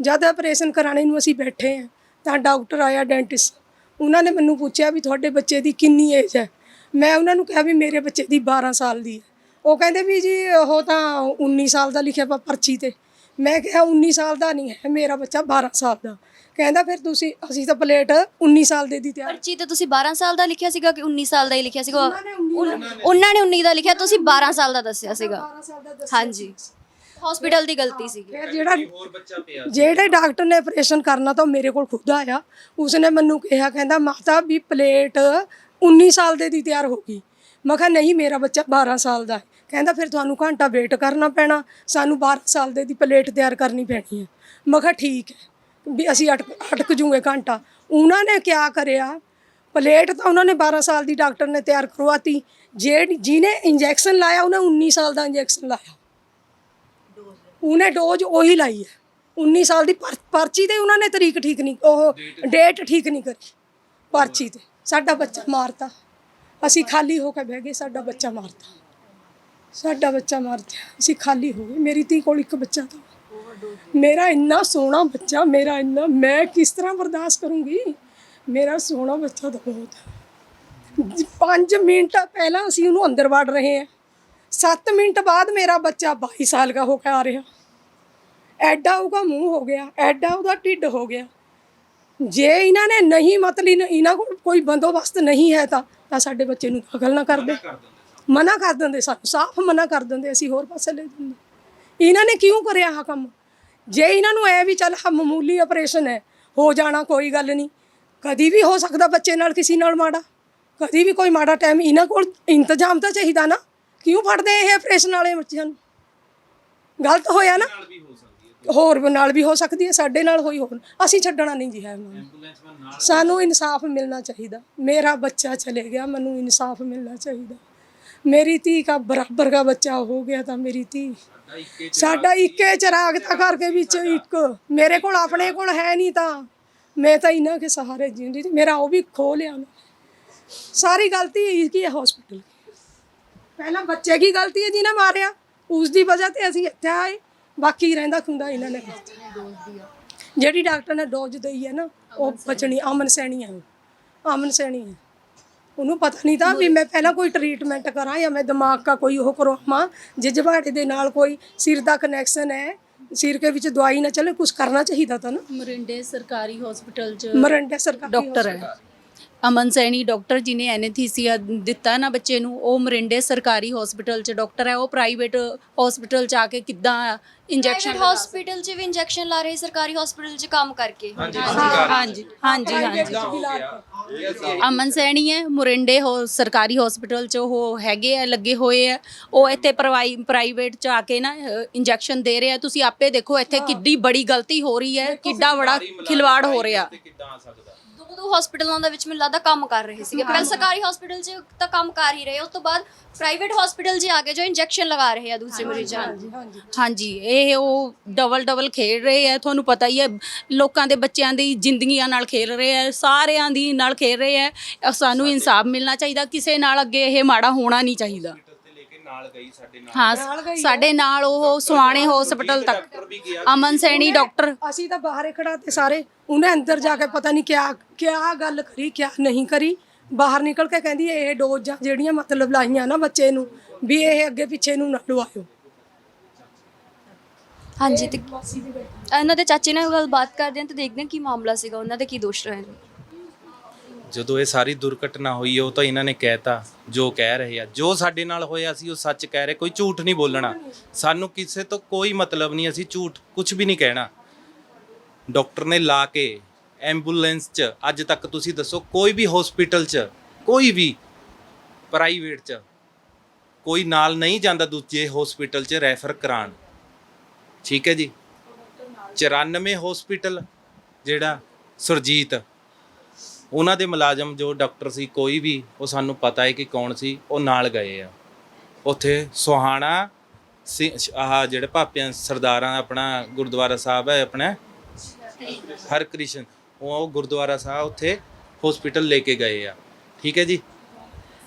ਜਦ ਆਪਰੇਸ਼ਨ ਕਰਾਣੇ ਨੂੰ ਅਸੀਂ ਬੈਠੇ ਆ ਤਾਂ ਡਾਕਟਰ ਆਇਆ, ਡੈਂਟਿਸਟ। ਉਹਨਾਂ ਨੇ ਮੈਨੂੰ ਪੁੱਛਿਆ ਵੀ ਤੁਹਾਡੇ ਬੱਚੇ ਦੀ ਕਿੰਨੀ ਏਜ ਹੈ? ਮੈਂ ਉਹਨਾਂ ਨੂੰ ਕਿਹਾ ਵੀ ਮੇਰੇ ਬੱਚੇ ਦੀ 12 ਸਾਲ ਦੀ ਹੈ। ਉਹ ਕਹਿੰਦੇ ਵੀ ਜੀ ਉਹ ਤਾਂ 19 ਸਾਲ ਦਾ ਲਿਖਿਆ ਵਾ ਪਰਚੀ ਤੇ। ਮੈਂ ਕਿਹਾ 19 ਸਾਲ ਦਾ ਨਹੀਂ ਹੈ ਮੇਰਾ ਬੱਚਾ 12 ਸਾਲ ਦਾ। ਕਹਿੰਦਾ ਫਿਰ ਤੁਸੀਂ ਅਸੀਂ ਤਾਂ ਪਲੇਟ 19 ਸਾਲ ਦੇ ਦੀ ਤਿਆਰ। ਪਰਚੀ ਤੇ ਤੁਸੀਂ 12 ਸਾਲ ਦਾ ਲਿਖਿਆ ਸੀਗਾ ਕਿ 19 ਸਾਲ ਦਾ ਹੀ ਲਿਖਿਆ ਸੀਗਾ? ਉਹਨਾਂ ਨੇ 19 ਦਾ ਲਿਖਿਆ। ਤੁਸੀਂ 12 ਸਾਲ ਦਾ ਦੱਸਿਆ ਸੀਗਾ। ਹਾਂਜੀ। ਹਸਪੀਟਲ ਦੀ ਗਲਤੀ ਸੀਗੀ। ਫਿਰ ਜਿਹੜਾ ਜਿਹੜੇ ਡਾਕਟਰ ਨੇ ਆਪਰੇਸ਼ਨ ਕਰਨਾ ਤਾਂ ਉਹ ਮੇਰੇ ਕੋਲ ਖੁਦ ਆਇਆ। ਉਸਨੇ ਮੈਨੂੰ ਕਿਹਾ ਕਹਿੰਦਾ ਮਾਤਾ ਵੀ ਪਲੇਟ 19 ਸਾਲ ਦੇ ਦੀ ਤਿਆਰ ਹੋ ਗਈ। ਮੈਂ ਕਿਹਾ ਨਹੀਂ ਮੇਰਾ ਬੱਚਾ 12 ਸਾਲ ਦਾ ਹੈ। ਕਹਿੰਦਾ ਫਿਰ ਤੁਹਾਨੂੰ ਘੰਟਾ ਵੇਟ ਕਰਨਾ ਪੈਣਾ, ਸਾਨੂੰ 12 ਸਾਲ ਦੇ ਦੀ ਪਲੇਟ ਤਿਆਰ ਕਰਨੀ ਪੈਣੀ ਹੈ। ਮੈਂ ਕਿਹਾ ਠੀਕ ਹੈ, ਵੀ ਅਸੀਂ ਅਟਕ ਅਟਕ ਜੂਗੇ ਘੰਟਾ। ਉਹਨਾਂ ਨੇ ਕਿਆ ਕਰਿਆ? ਪਲੇਟ ਤਾਂ ਉਹਨਾਂ ਨੇ 12 ਸਾਲ ਦੀ ਡਾਕਟਰ ਨੇ ਤਿਆਰ ਕਰਵਾਤੀ। ਜਿਹੜੀ ਜਿਹਨੇ ਇੰਜੈਕਸ਼ਨ ਲਾਇਆ, ਉਹਨੇ 19 ਸਾਲ ਦਾ ਇੰਜੈਕਸ਼ਨ ਲਾਇਆ। ਉਹਨੇ ਡੋਜ਼ ਉਹੀ ਲਾਈ ਹੈ। 19 ਸਾਲ ਦੀ ਪਰਚੀ ਤੇ ਉਹਨਾਂ ਨੇ ਤਰੀਕ ਠੀਕ ਨਹੀਂ, ਉਹ ਡੇਟ ਠੀਕ ਨਹੀਂ ਕਰੀ। ਪਰਚੀ ਤੇ ਸਾਡਾ ਬੱਚਾ ਮਾਰਤਾ। ਅਸੀਂ ਖਾਲੀ ਹੋ ਕੇ ਬਹਿ ਗਏ, ਸਾਡਾ ਬੱਚਾ ਮਾਰਤਾ। ਸਾਡਾ ਬੱਚਾ ਮਰ ਮਾਰਤਾ ਅਸੀਂ ਖਾਲੀ ਹੋ ਗਏ, ਮੇਰੀ ਧੀ ਕੋਲ ਇੱਕ ਬੱਚਾ ਤਾਂ ਮੇਰਾ ਇੰਨਾ ਸੋਹਣਾ ਬੱਚਾ, ਮੇਰਾ ਇੰਨਾ, ਮੈਂ ਕਿਸ ਤਰ੍ਹਾਂ ਬਰਦਾਸ਼ਤ ਕਰੂੰਗੀ? ਮੇਰਾ ਸੋਹਣਾ ਬੱਚਾ ਤਾਂ ਬਹੁਤ 5 ਮਿੰਟ ਪਹਿਲਾਂ ਅਸੀਂ ਉਹਨੂੰ ਅੰਦਰ ਵੜ ਰਹੇ ਹਾਂ। 7 ਮਿੰਟ ਬਾਅਦ ਮੇਰਾ ਬੱਚਾ 22 ਸਾਲ ਦਾ ਹੋ ਕੇ ਆ ਰਿਹਾ। ਐਡਾ ਉਹਦਾ ਮੂੰਹ ਹੋ ਗਿਆ, ਐਡਾ ਉਹਦਾ ਢਿੱਡ ਹੋ ਗਿਆ। ਜੇ ਇਹਨਾਂ ਨੇ ਨਹੀਂ ਮਤਲਬ, ਇਹਨਾਂ- ਕੋਲ ਕੋਈ ਬੰਦੋਬਸਤ ਨਹੀਂ ਹੈ ਤਾਂ ਤਾਂ ਸਾਡੇ ਬੱਚੇ ਨੂੰ ਦਾਖਲ ਨਾ ਕਰਦੇ ਮਨਾ ਕਰ ਦਿੰਦੇ ਸਾਨੂੰ ਸਾਫ਼ ਮਨਾ ਕਰ ਦਿੰਦੇ ਅਸੀਂ ਹੋਰ ਪਾਸੇ ਲੈ ਦਿੰਦੇ ਇਹਨਾਂ ਨੇ ਕਿਉਂ ਕਰਿਆ ਆਹ ਕੰਮ? ਜੇ ਇਹਨਾਂ ਨੂੰ ਐ ਵੀ ਚੱਲ ਆਹ ਮਾਮੂਲੀ ਆਪਰੇਸ਼ਨ ਹੈ ਹੋ ਜਾਣਾ ਕੋਈ ਗੱਲ ਨਹੀਂ। ਕਦੀ ਵੀ ਹੋ ਸਕਦਾ ਬੱਚੇ ਨਾਲ ਕਿਸੇ ਨਾਲ ਮਾੜਾ। ਕਦੀ ਵੀ ਕੋਈ ਮਾੜਾ ਟਾਈਮ ਇਹਨਾਂ ਕੋਲ ਇੰਤਜ਼ਾਮ ਤਾਂ ਚਾਹੀਦਾ ਨਾ। ਕਿਉਂ ਫੜਦੇ ਇਹ ਆਪਰੇਸ਼ਨ ਵਾਲੇ ਬੱਚਿਆਂ ਨੂੰ? ਗਲਤ ਹੋਇਆ ਨਾ? ਹੋਰ ਨਾਲ ਵੀ ਹੋ ਸਕਦੀ ਹੈ ਸਾਡੇ ਨਾਲ ਹੋਈ ਹੋਰ ਅਸੀਂ ਛੱਡਣਾ ਨਹੀਂ ਜੀ ਹੈ। ਸਾਨੂੰ ਇਨਸਾਫ ਮਿਲਣਾ ਚਾਹੀਦਾ। ਮੇਰਾ ਬੱਚਾ ਚਲੇ ਗਿਆ ਮੈਨੂੰ ਇਨਸਾਫ ਮਿਲਣਾ ਚਾਹੀਦਾ। ਮੇਰੀ ਧੀ ਦਾ ਬਰਾਬਰ ਦਾ ਬੱਚਾ ਹੋ ਗਿਆ ਤਾਂ ਮੇਰੀ ਧੀ। ਸਾਡਾ ਇੱਕੇ ਚਰਾਗ ਤਾਂ ਦੇ ਵਿੱਚ ਇੱਕ। ਮੇਰੇ ਕੋਲ ਆਪਣੇ ਕੋਲ ਹੈ ਨਹੀਂ ਤਾਂ। ਮੈਂ ਤਾਂ ਇਹਨਾਂ ਕੇ ਸਹਾਰੇ ਜਿੰਦੀ ਸੀ। ਮੇਰਾ ਉਹ ਵੀ ਖੋ ਲਿਆ ਉਹਨੇ। ਸਾਰੀ ਗਲਤੀ ਇਸकी ਹੈ ਹਸਪੀਟਲ ਪਹਿਲਾਂ ਬੱਚੇ ਕੀ ਗਲਤੀ ਹੈ ਜਿਹਨੇ ਮਾਰਿਆ? ਉਸ ਦੀ ਵਜ੍ਹਾ ਤੇ ਅਸੀਂ ਇੱਥੇ ਆਏ। ਬਾਕੀ ਰਹਿੰਦਾ ਖੁੰਦਾ ਇਹਨਾਂ ਨੇ ਕਰਤਾ। ਜਿਹੜੀ ਡਾਕਟਰ ਨੇ ਡੋਜ਼ ਦਈ ਹੈ ਨਾ, ਉਹ ਬਚਣੀ, ਅਮਨ ਸੈਣੀ ਹੈ ਉਹ। ਅਮਨ ਸੈਣੀ ਹੈ ਉਹਨੂੰ ਪਤਾ ਨਹੀਂ ਤਾਂ ਵੀ ਮੈਂ ਪਹਿਲਾਂ ਕੋਈ ਟ੍ਰੀਟਮੈਂਟ ਕਰਾਂ ਜਾਂ ਮੈਂ ਦਿਮਾਗ ਦਾ ਕੋਈ ਉਹ ਕਰਵਾਵਾਂ ਜਜਬਾੜੇ ਦੇ ਨਾਲ ਕੋਈ ਸਿਰ ਦਾ ਕਨੈਕਸ਼ਨ ਹੈ ਸਿਰ ਕੇ ਵਿੱਚ ਦਵਾਈ ਨਾ ਚੱਲੇ ਕੁਝ ਕਰਨਾ ਚਾਹੀਦਾ ਤਾਂ ਨਾ। ਮਰਿੰਡੇ ਸਰਕਾਰੀ ਹਸਪੀਟਲ 'ਚ ਮਰੰਡੇ ਸਰਕਾਰੀ ਡਾਕਟਰ ਹੈ। ਅਮਨ ਸੈਣੀ ਡਾਕਟਰ ਜਿਨੇ ਐਨਥੀਸੀਆ ਦਿੱਤਾ ਨਾ ਬੱਚੇ ਨੂੰ ਉਹ ਮਰਿੰਡੇ ਸਰਕਾਰੀ ਹਸਪੀਟਲ 'ਚ ਡਾਕਟਰ ਹੈ ਉਹ ਪ੍ਰਾਈਵੇਟ ਹਸਪੀਟਲ 'ਚ ਆ ਕੇ ਕਿੱਦਾਂ ਇੰਜੈਕਸ਼ਨ ਹਸਪੀਟਲ 'ਚ ਵੀ ਇੰਜੈਕਸ਼ਨ ਲਾ ਰਹੇ ਸਰਕਾਰੀ ਹਸਪੀਟਲ 'ਚ ਕੰਮ ਕਰਕੇ। ਹਾਂਜੀ ਹਾਂਜੀ ਹਾਂਜੀ ਹਾਂਜੀ। ਅਮਨ ਸੈਣੀ ਹੈ ਮੁਰਿੰਡੇ ਹੋ ਸਰਕਾਰੀ ਹਸਪੀਟਲ 'ਚ ਉਹ ਹੈਗੇ ਆ ਲੱਗੇ ਹੋਏ ਆ। ਉਹ ਇੱਥੇ ਪ੍ਰਵਾਈ ਪ੍ਰਾਈਵੇਟ 'ਚ ਆ ਕੇ ਨਾ ਇੰਜੈਕਸ਼ਨ ਦੇ ਰਹੇ ਆ। ਤੁਸੀਂ ਆਪੇ ਦੇਖੋ ਇੱਥੇ ਕਿੱਡੀ ਬੜੀ ਗਲਤੀ ਹੋ ਰਹੀ ਹੈ ਕਿੱਡਾ ਬੜਾ ਖਿਲਵਾੜ ਹੋ ਰਿਹਾ। ਕਿੱਦਾਂ ਆ ਸਕਦਾ? ਦੋ ਹਸਪੀਟਲਾਂ ਦੇ ਵਿੱਚ ਮੈਨੂੰ ਲੱਗਦਾ ਕੰਮ ਕਰ ਰਹੇ ਸੀਗੇ। ਪਹਿਲਾਂ ਸਰਕਾਰੀ ਹਸਪੀਟਲ 'ਚ ਤਾਂ ਕੰਮ ਕਰ ਹੀ ਰਹੇ। ਉਸ ਤੋਂ ਬਾਅਦ ਪ੍ਰਾਈਵੇਟ ਹਸਪੀਟਲ 'ਚ ਆ ਕੇ ਜੋ ਇੰਜੈਕਸ਼ਨ ਲਗਾ ਰਹੇ ਆ ਦੂਸਰੇ ਮਰੀਜ਼ਾਂ ਨੂੰ ਹਾਂਜੀ ਇਹ ਉਹ ਡਬਲ ਡਬਲ ਖੇਡ ਰਹੇ ਆ। ਤੁਹਾਨੂੰ ਪਤਾ ਹੀ ਹੈ ਲੋਕਾਂ ਦੇ ਬੱਚਿਆਂ ਦੀ ਜ਼ਿੰਦਗੀਆਂ ਨਾਲ ਖੇਲ ਰਹੇ ਆ। ਸਾਰਿਆਂ ਦੀ ਨਾਲ ਖੇਲ ਰਹੇ ਆ। ਸਾਨੂੰ ਇਨਸਾਫ ਮਿਲਣਾ ਚਾਹੀਦਾ। ਕਿਸੇ ਨਾਲ ਅੱਗੇ ਇਹ ਮਾੜਾ ਹੋਣਾ ਨਹੀਂ ਚਾਹੀਦਾ। ਨਾਲ ਗਈ ਸਾਡੇ ਨਾਲ। ਹਾਂ ਸਾਡੇ ਨਾਲ ਉਹ ਸੁਆਣੇ ਹਸਪੀਟਲ ਤੱਕ। ਅਮਨ ਸੈਣੀ ਡਾਕਟਰ। ਅਸੀਂ ਤਾਂ ਬਾਹਰ ਹੀ ਖੜਾ ਤੇ ਸਾਰੇ ਉਹਨੇ ਅੰਦਰ ਜਾ ਕੇ ਪਤਾ ਨਹੀਂ ਕਿਆ ਕਿਆ ਗੱਲ ਕਰੀ ਕਿਆ ਨਹੀਂ ਕਰੀ। ਬਾਹਰ ਨਿਕਲ ਕੇ ਕਹਿੰਦੀ ਇਹ ਡੋਜ਼ਾਂ ਜਿਹੜੀਆਂ ਮਤਲਬ ਲਾਈਆਂ ਨਾ ਬੱਚੇ ਨੂੰ ਵੀ ਇਹ ਅੱਗੇ ਪਿੱਛੇ ਨੂੰ ਨਾ ਲਵਾਇਓ ਹਾਂਜੀ ਤੇ ਇਹਨਾਂ ਦੇ ਚਾਚੇ ਨਾਲ ਗੱਲਬਾਤ ਕਰਦੇ ਹਾਂ ਤੇ ਦੇਖਦੇ ਹਾਂ ਕੀ ਮਾਮਲਾ ਸੀਗਾ ਉਹਨਾਂ ਦੇ ਕੀ ਦੋਸ਼ ਰਹੇ ਨੇ? ਜਦੋਂ ਇਹ ਸਾਰੀ ਦੁਰਘਟਨਾ ਹੋਈ ਉਹ ਤਾਂ ਇਹਨਾਂ ਨੇ ਕਹਿਤਾ ਜੋ ਕਹਿ ਰਹੇ ਆ, ਜੋ ਸਾਡੇ ਨਾਲ ਹੋਇਆ ਸੀ, ਉਹ ਸੱਚ ਕਹਿ ਰਹੇ, ਕੋਈ ਝੂਠ ਨਹੀਂ ਬੋਲਣਾ। ਸਾਨੂੰ ਕਿਸੇ ਤੋਂ ਕੋਈ ਮਤਲਬ ਨਹੀਂ, ਅਸੀਂ ਝੂਠ ਕੁਝ ਵੀ ਨਹੀਂ ਕਹਿਣਾ। ਡਾਕਟਰ ਨੇ ਲਾ ਕੇ ਐਂਬੂਲੈਂਸ 'ਚ, ਅੱਜ ਤੱਕ ਤੁਸੀਂ ਦੱਸੋ, ਕੋਈ ਵੀ ਹਸਪੀਟਲ 'ਚ, ਕੋਈ ਵੀ ਪ੍ਰਾਈਵੇਟ 'ਚ, ਕੋਈ ਨਾਲ ਨਹੀਂ ਜਾਂਦਾ ਦੂਜੇ ਹਸਪੀਟਲ 'ਚ ਰੈਫਰ ਕਰਾਉਣ। ਠੀਕ ਹੈ ਜੀ? 94 ਹਸਪੀਟਲ ਜਿਹੜਾ ਸੁਰਜੀਤ ਉਹਨਾਂ ਦੇ ਮੁਲਾਜ਼ਮ ਜੋ ਡਾਕਟਰ ਸੀ, ਕੋਈ ਵੀ, ਉਹ ਸਾਨੂੰ ਪਤਾ ਹੈ ਕਿ ਕੌਣ ਸੀ, ਉਹ ਨਾਲ ਗਏ ਆ। ਉੱਥੇ ਸੁਹਾਣਾ ਸਿ- ਆਹ ਜਿਹੜੇ ਭਾਪਿਆਂ, ਸਰਦਾਰਾਂ ਆਪਣਾ ਗੁਰਦੁਆਰਾ ਸਾਹਿਬ ਹੈ ਆਪਣਾ, ਹਰਕ੍ਰਿਸ਼ਨ, ਉਹ ਉਹ ਗੁਰਦੁਆਰਾ ਸਾਹਿਬ ਉੱਥੇ ਹਸਪੀਟਲ ਲੈ ਕੇ ਗਏ ਆ। ਠੀਕ ਹੈ ਜੀ?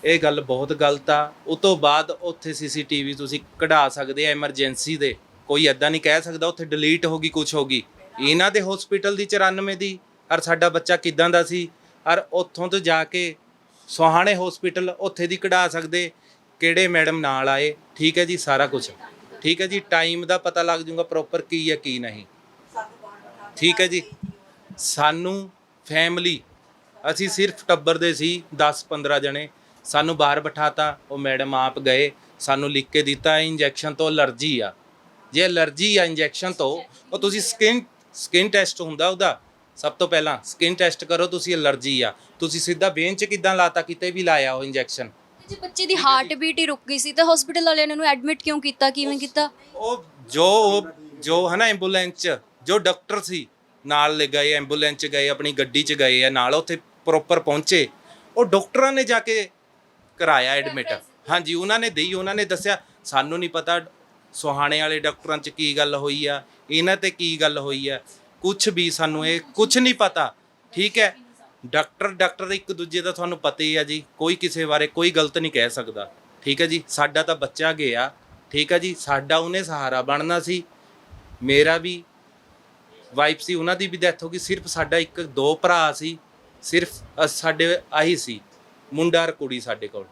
ਇਹ ਗੱਲ ਬਹੁਤ ਗਲਤ ਆ। ਉਹ ਤੋਂ ਬਾਅਦ ਉੱਥੇ ਸੀਸੀਟੀਵੀ ਤੁਸੀਂ ਕਢਾ ਸਕਦੇ ਆ ਐਮਰਜੈਂਸੀ ਦੇ। ਕੋਈ ਐਦਾਂ ਨਹੀਂ ਕਹਿ ਸਕਦਾ ਉੱਥੇ ਡਿਲੀਟ ਹੋ ਗਈ ਕੁਝ ਹੋ ਗਈ। ਇਹਨਾਂ ਦੇ ਹਸਪੀਟਲ ਦੀ 94 ਦੀ, ਔਰ ਸਾਡਾ ਬੱਚਾ ਕਿਦਾਂ ਦਾ ਸੀ? ਔਰ ਉੱਥੋਂ ਤੋਂ ਜਾ ਕੇ ਸੁਹਾਣੇ ਹਸਪੀਟਲ ਉੱਥੇ ਦੀ ਕਢਾ ਸਕਦੇ, ਕਿਹੜੇ ਮੈਡਮ ਨਾਲ ਆਏ, ਠੀਕ ਹੈ ਜੀ, ਸਾਰਾ ਕੁਝ ਠੀਕ ਹੈ ਜੀ ਟਾਈਮ ਦਾ ਪਤਾ ਲੱਗ ਜੂਗਾ ਪ੍ਰੋਪਰ ਕੀ ਹੈ, ਕੀ ਨਹੀਂ। ਠੀਕ ਹੈ ਜੀ। ਸਾਨੂੰ ਫੈਮਿਲੀ ਅਸੀਂ ਸਿਰਫ ਟੱਬਰ ਦੇ ਸੀ 10 15 ਜਣੇ। ਸਾਨੂੰ ਬਾਹਰ ਬਿਠਾਤਾ, ਉਹ ਮੈਡਮ ਆਪ ਗਏ, ਸਾਨੂੰ ਲਿਖ ਕੇ ਦਿੱਤਾ ਇੰਜੈਕਸ਼ਨ ਤੋਂ ਅਲਰਜੀ ਆ। ਜੇ ਅਲਰਜੀ ਆ ਇੰਜੈਕਸ਼ਨ ਤੋਂ, ਉਹ ਤੁਸੀਂ ਸਕਿਨ ਸਕਿਨ ਟੈਸਟ ਹੁੰਦਾ ਉਹਦਾ। ਸਭ ਤੋਂ ਪਹਿਲਾਂ ਸਕਿਨ ਟੈਸਟ ਕਰੋ ਤੁਸੀਂ ਅਲਰਜੀ ਆ। ਤੁਸੀਂ ਸਿੱਧਾ ਵੇਨ ਚ ਕਿਦਾਂ ਲਾਤਾ ਕਿਤੇ ਵੀ ਲਾਇਆ ਉਹ ਇੰਜੈਕਸ਼ਨ ਜੇ ਬੱਚੇ ਦੀ ਹਾਰਟ ਬੀਟ ਹੀ ਰੁਕ ਗਈ ਸੀ ਤਾਂ ਹਸਪੀਟਲ ਵਾਲਿਆਂ ਨੇ ਉਹਨੂੰ ਐਡਮਿਟ ਕਿਉਂ ਕੀਤਾ ਕਿਵੇਂ ਕੀਤਾ? ਉਹ ਜੋ ਜੋ ਹੈ ਨਾ ਐਂਬੂਲੈਂਸ ਚ ਜੋ ਡਾਕਟਰ ਸੀ ਨਾਲ ਲੈ ਗਏ ਐਂਬੂਲੈਂਸ ਚ ਗਏ ਆਪਣੀ ਗੱਡੀ ਚ ਗਏ ਆ ਨਾਲ ਉੱਥੇ ਪ੍ਰੋਪਰ ਪਹੁੰਚੇ ਉਹ ਡਾਕਟਰਾਂ ਨੇ ਜਾ ਕੇ ਕਰਾਇਆ ਐਡਮਿਟ ਹਾਂਜੀ ਉਹਨਾਂ ਨੇ ਦੇਈ ਉਹਨਾਂ ਨੇ ਦੱਸਿਆ ਸਾਨੂੰ ਨਹੀਂ ਪਤਾ ਸੁਹਾਣੇ ਵਾਲੇ ਡਾਕਟਰਾਂ ਚ ਕੀ ਗੱਲ ਹੋਈ ਆ ਇਹਨਾਂ ਤੇ ਕੀ ਗੱਲ ਹੋਈ ਆ। ਕੁਝ ਵੀ ਸਾਨੂੰ ਇਹ ਕੁਝ ਨਹੀਂ ਪਤਾ, ਠੀਕ ਹੈ? ਡਾਕਟਰ ਡਾਕਟਰ ਇੱਕ ਦੂਜੇ ਦਾ ਤੁਹਾਨੂੰ ਪਤਾ ਹੀ ਆ ਜੀ, ਕੋਈ ਕਿਸੇ ਬਾਰੇ ਕੋਈ ਗਲਤ ਨਹੀਂ ਕਹਿ ਸਕਦਾ, ਠੀਕ ਹੈ ਜੀ? ਸਾਡਾ ਤਾਂ ਬੱਚਾ ਗਿਆ, ਠੀਕ ਹੈ ਜੀ? ਸਾਡਾ ਉਹਨੇ ਸਹਾਰਾ ਬਣਨਾ ਸੀ। ਮੇਰਾ ਵੀ ਵਾਈਫ ਸੀ, ਉਹਨਾਂ ਦੀ ਵੀ ਡੈਥ ਹੋ ਗਈ, ਸਿਰਫ ਸਾਡਾ ਇੱਕ, ਦੋ ਭਰਾ ਸੀ, ਸਿਰਫ ਸਾਡੇ ਆਹੀ ਸੀ, ਮੁੰਡਾ ਔਰ ਕੁੜੀ ਸਾਡੇ ਕੋਲ,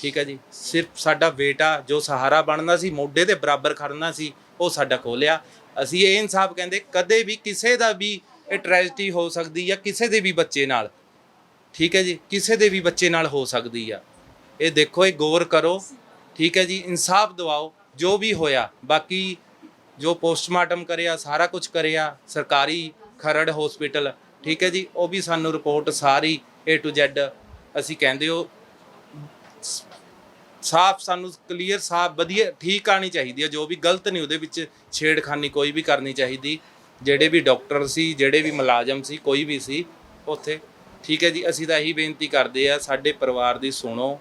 ਠੀਕ ਹੈ ਜੀ? ਸਿਰਫ ਸਾਡਾ ਬੇਟਾ ਜੋ ਸਹਾਰਾ ਬਣਨਾ ਸੀ, ਮੋਢੇ ਦੇ ਬਰਾਬਰ ਖੜਨਾ ਸੀ, ਉਹ ਸਾਡਾ ਖੋਲਿਆ ਅਸੀਂ ਇਹ ਇਨਸਾਫ ਕਹਿੰਦੇ, ਕਦੇ ਵੀ ਕਿਸੇ ਦਾ ਵੀ ਇਹ ਟ੍ਰੈਜਡੀ ਹੋ ਸਕਦੀ ਆ, ਕਿਸੇ ਦੇ ਵੀ ਬੱਚੇ ਨਾਲ। ਠੀਕ ਹੈ ਜੀ? ਕਿਸੇ ਦੇ ਵੀ ਬੱਚੇ ਨਾਲ ਹੋ ਸਕਦੀ ਆ। ਇਹ ਦੇਖੋ, ਇਹ ਗੌਰ ਕਰੋ। ਠੀਕ ਹੈ ਜੀ? ਇਨਸਾਫ ਦਿਵਾਓ, ਜੋ ਵੀ ਹੋਇਆ। ਬਾਕੀ ਜੋ ਪੋਸਟਮਾਰਟਮ ਕਰਿਆ, ਸਾਰਾ ਕੁਝ ਕਰਿਆ, ਸਰਕਾਰੀ ਖਰੜ ਹਸਪੀਟਲ ਠੀਕ ਹੈ ਜੀ? ਉਹ ਵੀ ਸਾਨੂੰ ਰਿਪੋਰਟ ਸਾਰੀ A to Z ਅਸੀਂ ਕਹਿੰਦੇ ਹੋ ਸਾਫ਼ ਸਾਨੂੰ ਕਲੀਅਰ ਸਾਫ਼ ਵਧੀਆ ਠੀਕ ਆਣੀ ਚਾਹੀਦੀ ਹੈ। ਜੋ ਵੀ ਗਲਤ ਨਹੀਂ ਉਹਦੇ ਵਿੱਚ ਛੇੜਖਾਨੀ ਕੋਈ ਵੀ ਕਰਨੀ ਚਾਹੀਦੀ। ਜਿਹੜੇ ਵੀ ਡਾਕਟਰ ਸੀ ਜਿਹੜੇ ਵੀ ਮੁਲਾਜ਼ਮ ਸੀ ਕੋਈ ਵੀ ਸੀ ਉੱਥੇ। ਠੀਕ ਹੈ ਜੀ ਅਸੀਂ ਤਾਂ ਇਹੀ ਬੇਨਤੀ ਕਰਦੇ ਆ ਸਾਡੇ ਪਰਿਵਾਰ ਦੀ ਸੁਣੋ।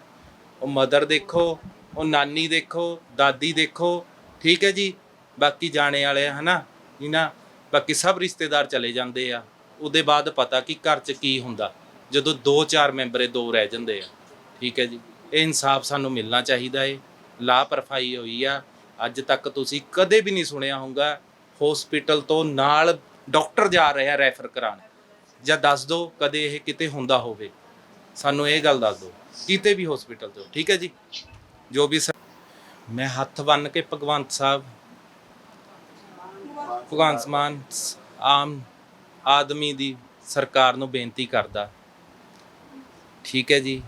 ਉਹ ਮਦਰ ਦੇਖੋ ਉਹ ਨਾਨੀ ਦੇਖੋ ਦਾਦੀ ਦੇਖੋ। ਠੀਕ ਹੈ ਜੀ ਬਾਕੀ ਜਾਣੇ ਵਾਲੇ ਆ, ਹਨਾ? ਜਿਨ੍ਹਾਂ ਬਾਕੀ ਸਭ ਰਿਸ਼ਤੇਦਾਰ ਚਲੇ ਜਾਂਦੇ ਆ। ਉਹਦੇ ਬਾਅਦ ਪਤਾ ਕਿ ਘਰ 'ਚ ਕੀ ਹੁੰਦਾ। ਜਦੋਂ ਦੋ ਚਾਰ ਮੈਂਬਰੇ ਦੋ ਰਹਿ ਜਾਂਦੇ ਆ। ਠੀਕ ਹੈ ਜੀ। ਇਹ ਇਨਸਾਫ ਸਾਨੂੰ ਮਿਲਣਾ ਚਾਹੀਦਾ ਏ। ਲਾਪਰਵਾਹੀ ਹੋਈ ਆ। ਅੱਜ ਤੱਕ ਤੁਸੀਂ ਕਦੇ ਵੀ ਨਹੀਂ ਸੁਣਿਆ ਹੋਊਗਾ ਹਸਪੀਟਲ ਤੋਂ ਨਾਲ ਡਾਕਟਰ ਜਾ ਰਿਹਾ ਰੈਫਰ ਕਰਾਉਣ। ਜਾਂ ਦੱਸ ਦਿਓ ਕਦੇ ਇਹ ਕਿਤੇ ਹੁੰਦਾ ਹੋਵੇ। ਸਾਨੂੰ ਇਹ ਗੱਲ ਦੱਸ ਦਿਓ ਕਿਤੇ ਵੀ ਹਸਪੀਟਲ ਤੋਂ ਠੀਕ ਹੈ ਜੀ? ਜੋ ਵੀ ਸ- ਮੈਂ ਹੱਥ ਬੰਨ ਕੇ ਭਗਵੰਤ ਸਾਹਿਬ, ਭਗਵੰਤ ਮਾਨ ਆਮ ਆਦਮੀ ਦੀ ਸਰਕਾਰ ਨੂੰ ਬੇਨਤੀ ਕਰਦਾ। ਠੀਕ ਹੈ ਜੀ?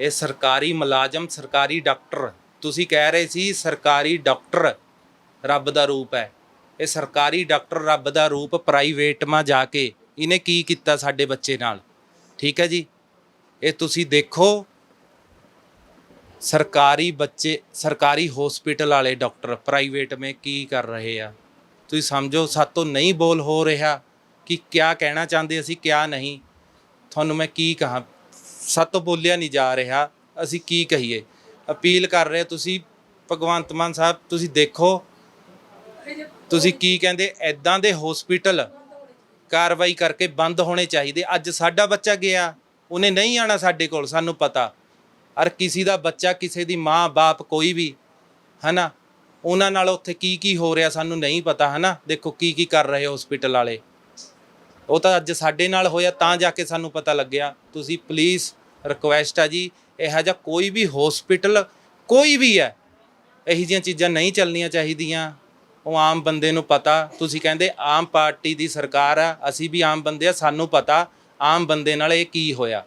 ਇਹ ਸਰਕਾਰੀ ਮੁਲਾਜ਼ਮ, ਸਰਕਾਰੀ ਡਾਕਟਰ। ਤੁਸੀਂ ਕਹਿ ਰਹੇ ਸੀ ਸਰਕਾਰੀ ਡਾਕਟਰ ਰੱਬ ਦਾ ਰੂਪ ਹੈ। ਇਹ ਸਰਕਾਰੀ ਡਾਕਟਰ ਰੱਬ ਦਾ ਰੂਪ ਪ੍ਰਾਈਵੇਟ ਮਾ ਜਾ ਕੇ ਇਹਨੇ ਕੀ ਕੀਤਾ ਸਾਡੇ ਬੱਚੇ ਨਾਲ? ਠੀਕ ਹੈ ਜੀ? ਇਹ ਤੁਸੀਂ ਦੇਖੋ, ਸਰਕਾਰੀ ਬੱਚੇ, ਸਰਕਾਰੀ ਹਸਪੀਟਲ ਵਾਲੇ ਡਾਕਟਰ ਪ੍ਰਾਈਵੇਟ ਮੇ ਕੀ ਕਰ ਰਹੇ ਆ? ਤੁਸੀਂ ਸਮਝੋ, ਸਾਤੋਂ ਨਹੀਂ ਬੋਲ ਹੋ ਰਿਹਾ ਕਿ ਕਿਆ ਕਹਿਣਾ ਚਾਹੁੰਦੇ ਅਸੀਂ, ਕਿਆ ਨਹੀਂ। ਤੁਹਾਨੂੰ ਮੈਂ ਕੀ ਕਹਾਂ? ਸਾਤੋਂ ਬੋਲਿਆ ਨਹੀਂ ਜਾ ਰਿਹਾ। ਅਸੀਂ ਕੀ ਕਹੀਏ? ਅਪੀਲ ਕਰ ਰਹੇ ਤੁਸੀਂ, ਭਗਵੰਤ ਮਾਨ ਸਾਹਿਬ, ਤੁਸੀਂ ਦੇਖੋ। ਤੁਸੀਂ ਕੀ ਕਹਿੰਦੇ? ਐਦਾਂ ਦੇ ਹਸਪੀਟਲ ਕਾਰਵਾਈ ਕਰਕੇ ਬੰਦ ਹੋਣੇ ਚਾਹੀਦੇ। ਅੱਜ ਸਾਡਾ ਬੱਚਾ ਗਿਆ, ਉਹਨੇ ਨਹੀਂ ਆਣਾ ਸਾਡੇ ਕੋਲ, ਸਾਨੂੰ ਪਤਾ। ਅਰ ਕਿਸੇ ਦਾ ਬੱਚਾ, ਕਿਸੇ ਦੀ ਮਾਂ, ਬਾਪ ਕੋਈ ਵੀ, ਹਨਾ? ਉਹਨਾਂ ਨਾਲ ਉੱਥੇ ਕੀ ਕੀ ਹੋ ਰਿਹਾ ਸਾਨੂੰ ਨਹੀਂ ਪਤਾ, ਹਨਾ? ਦੇਖੋ ਕੀ ਕੀ ਕਰ ਰਹੇ ਹਸਪੀਟਲ ਵਾਲੇ। ਉਹ ਤਾਂ ਅੱਜ ਸਾਡੇ ਨਾਲ ਹੋਇਆ, ਤਾਂ ਜਾ ਕੇ ਸਾਨੂੰ ਪਤਾ ਲੱਗਿਆ। ਤੁਸੀਂ ਪਲੀਜ਼ ਰਿਕੁਐਸਟ ਆ ਜੀ, ਇਹੋ ਜਿਹਾ ਕੋਈ ਵੀ ਹਸਪੀਟਲ ਕੋਈ ਵੀ ਹੈ, ਇਹੋ ਜਿਹੀਆਂ ਚੀਜ਼ਾਂ ਨਹੀਂ ਚੱਲਣੀਆਂ ਚਾਹੀਦੀਆਂ। ਉਹ ਆਮ ਬੰਦੇ ਨੂੰ ਪਤਾ। ਤੁਸੀਂ ਕਹਿੰਦੇ ਆਮ ਪਾਰਟੀ ਦੀ ਸਰਕਾਰ ਆ, ਅਸੀਂ ਵੀ ਆਮ ਬੰਦੇ ਆ, ਸਾਨੂੰ ਪਤਾ ਆਮ ਬੰਦੇ ਨਾਲ ਇਹ ਕੀ ਹੋਇਆ।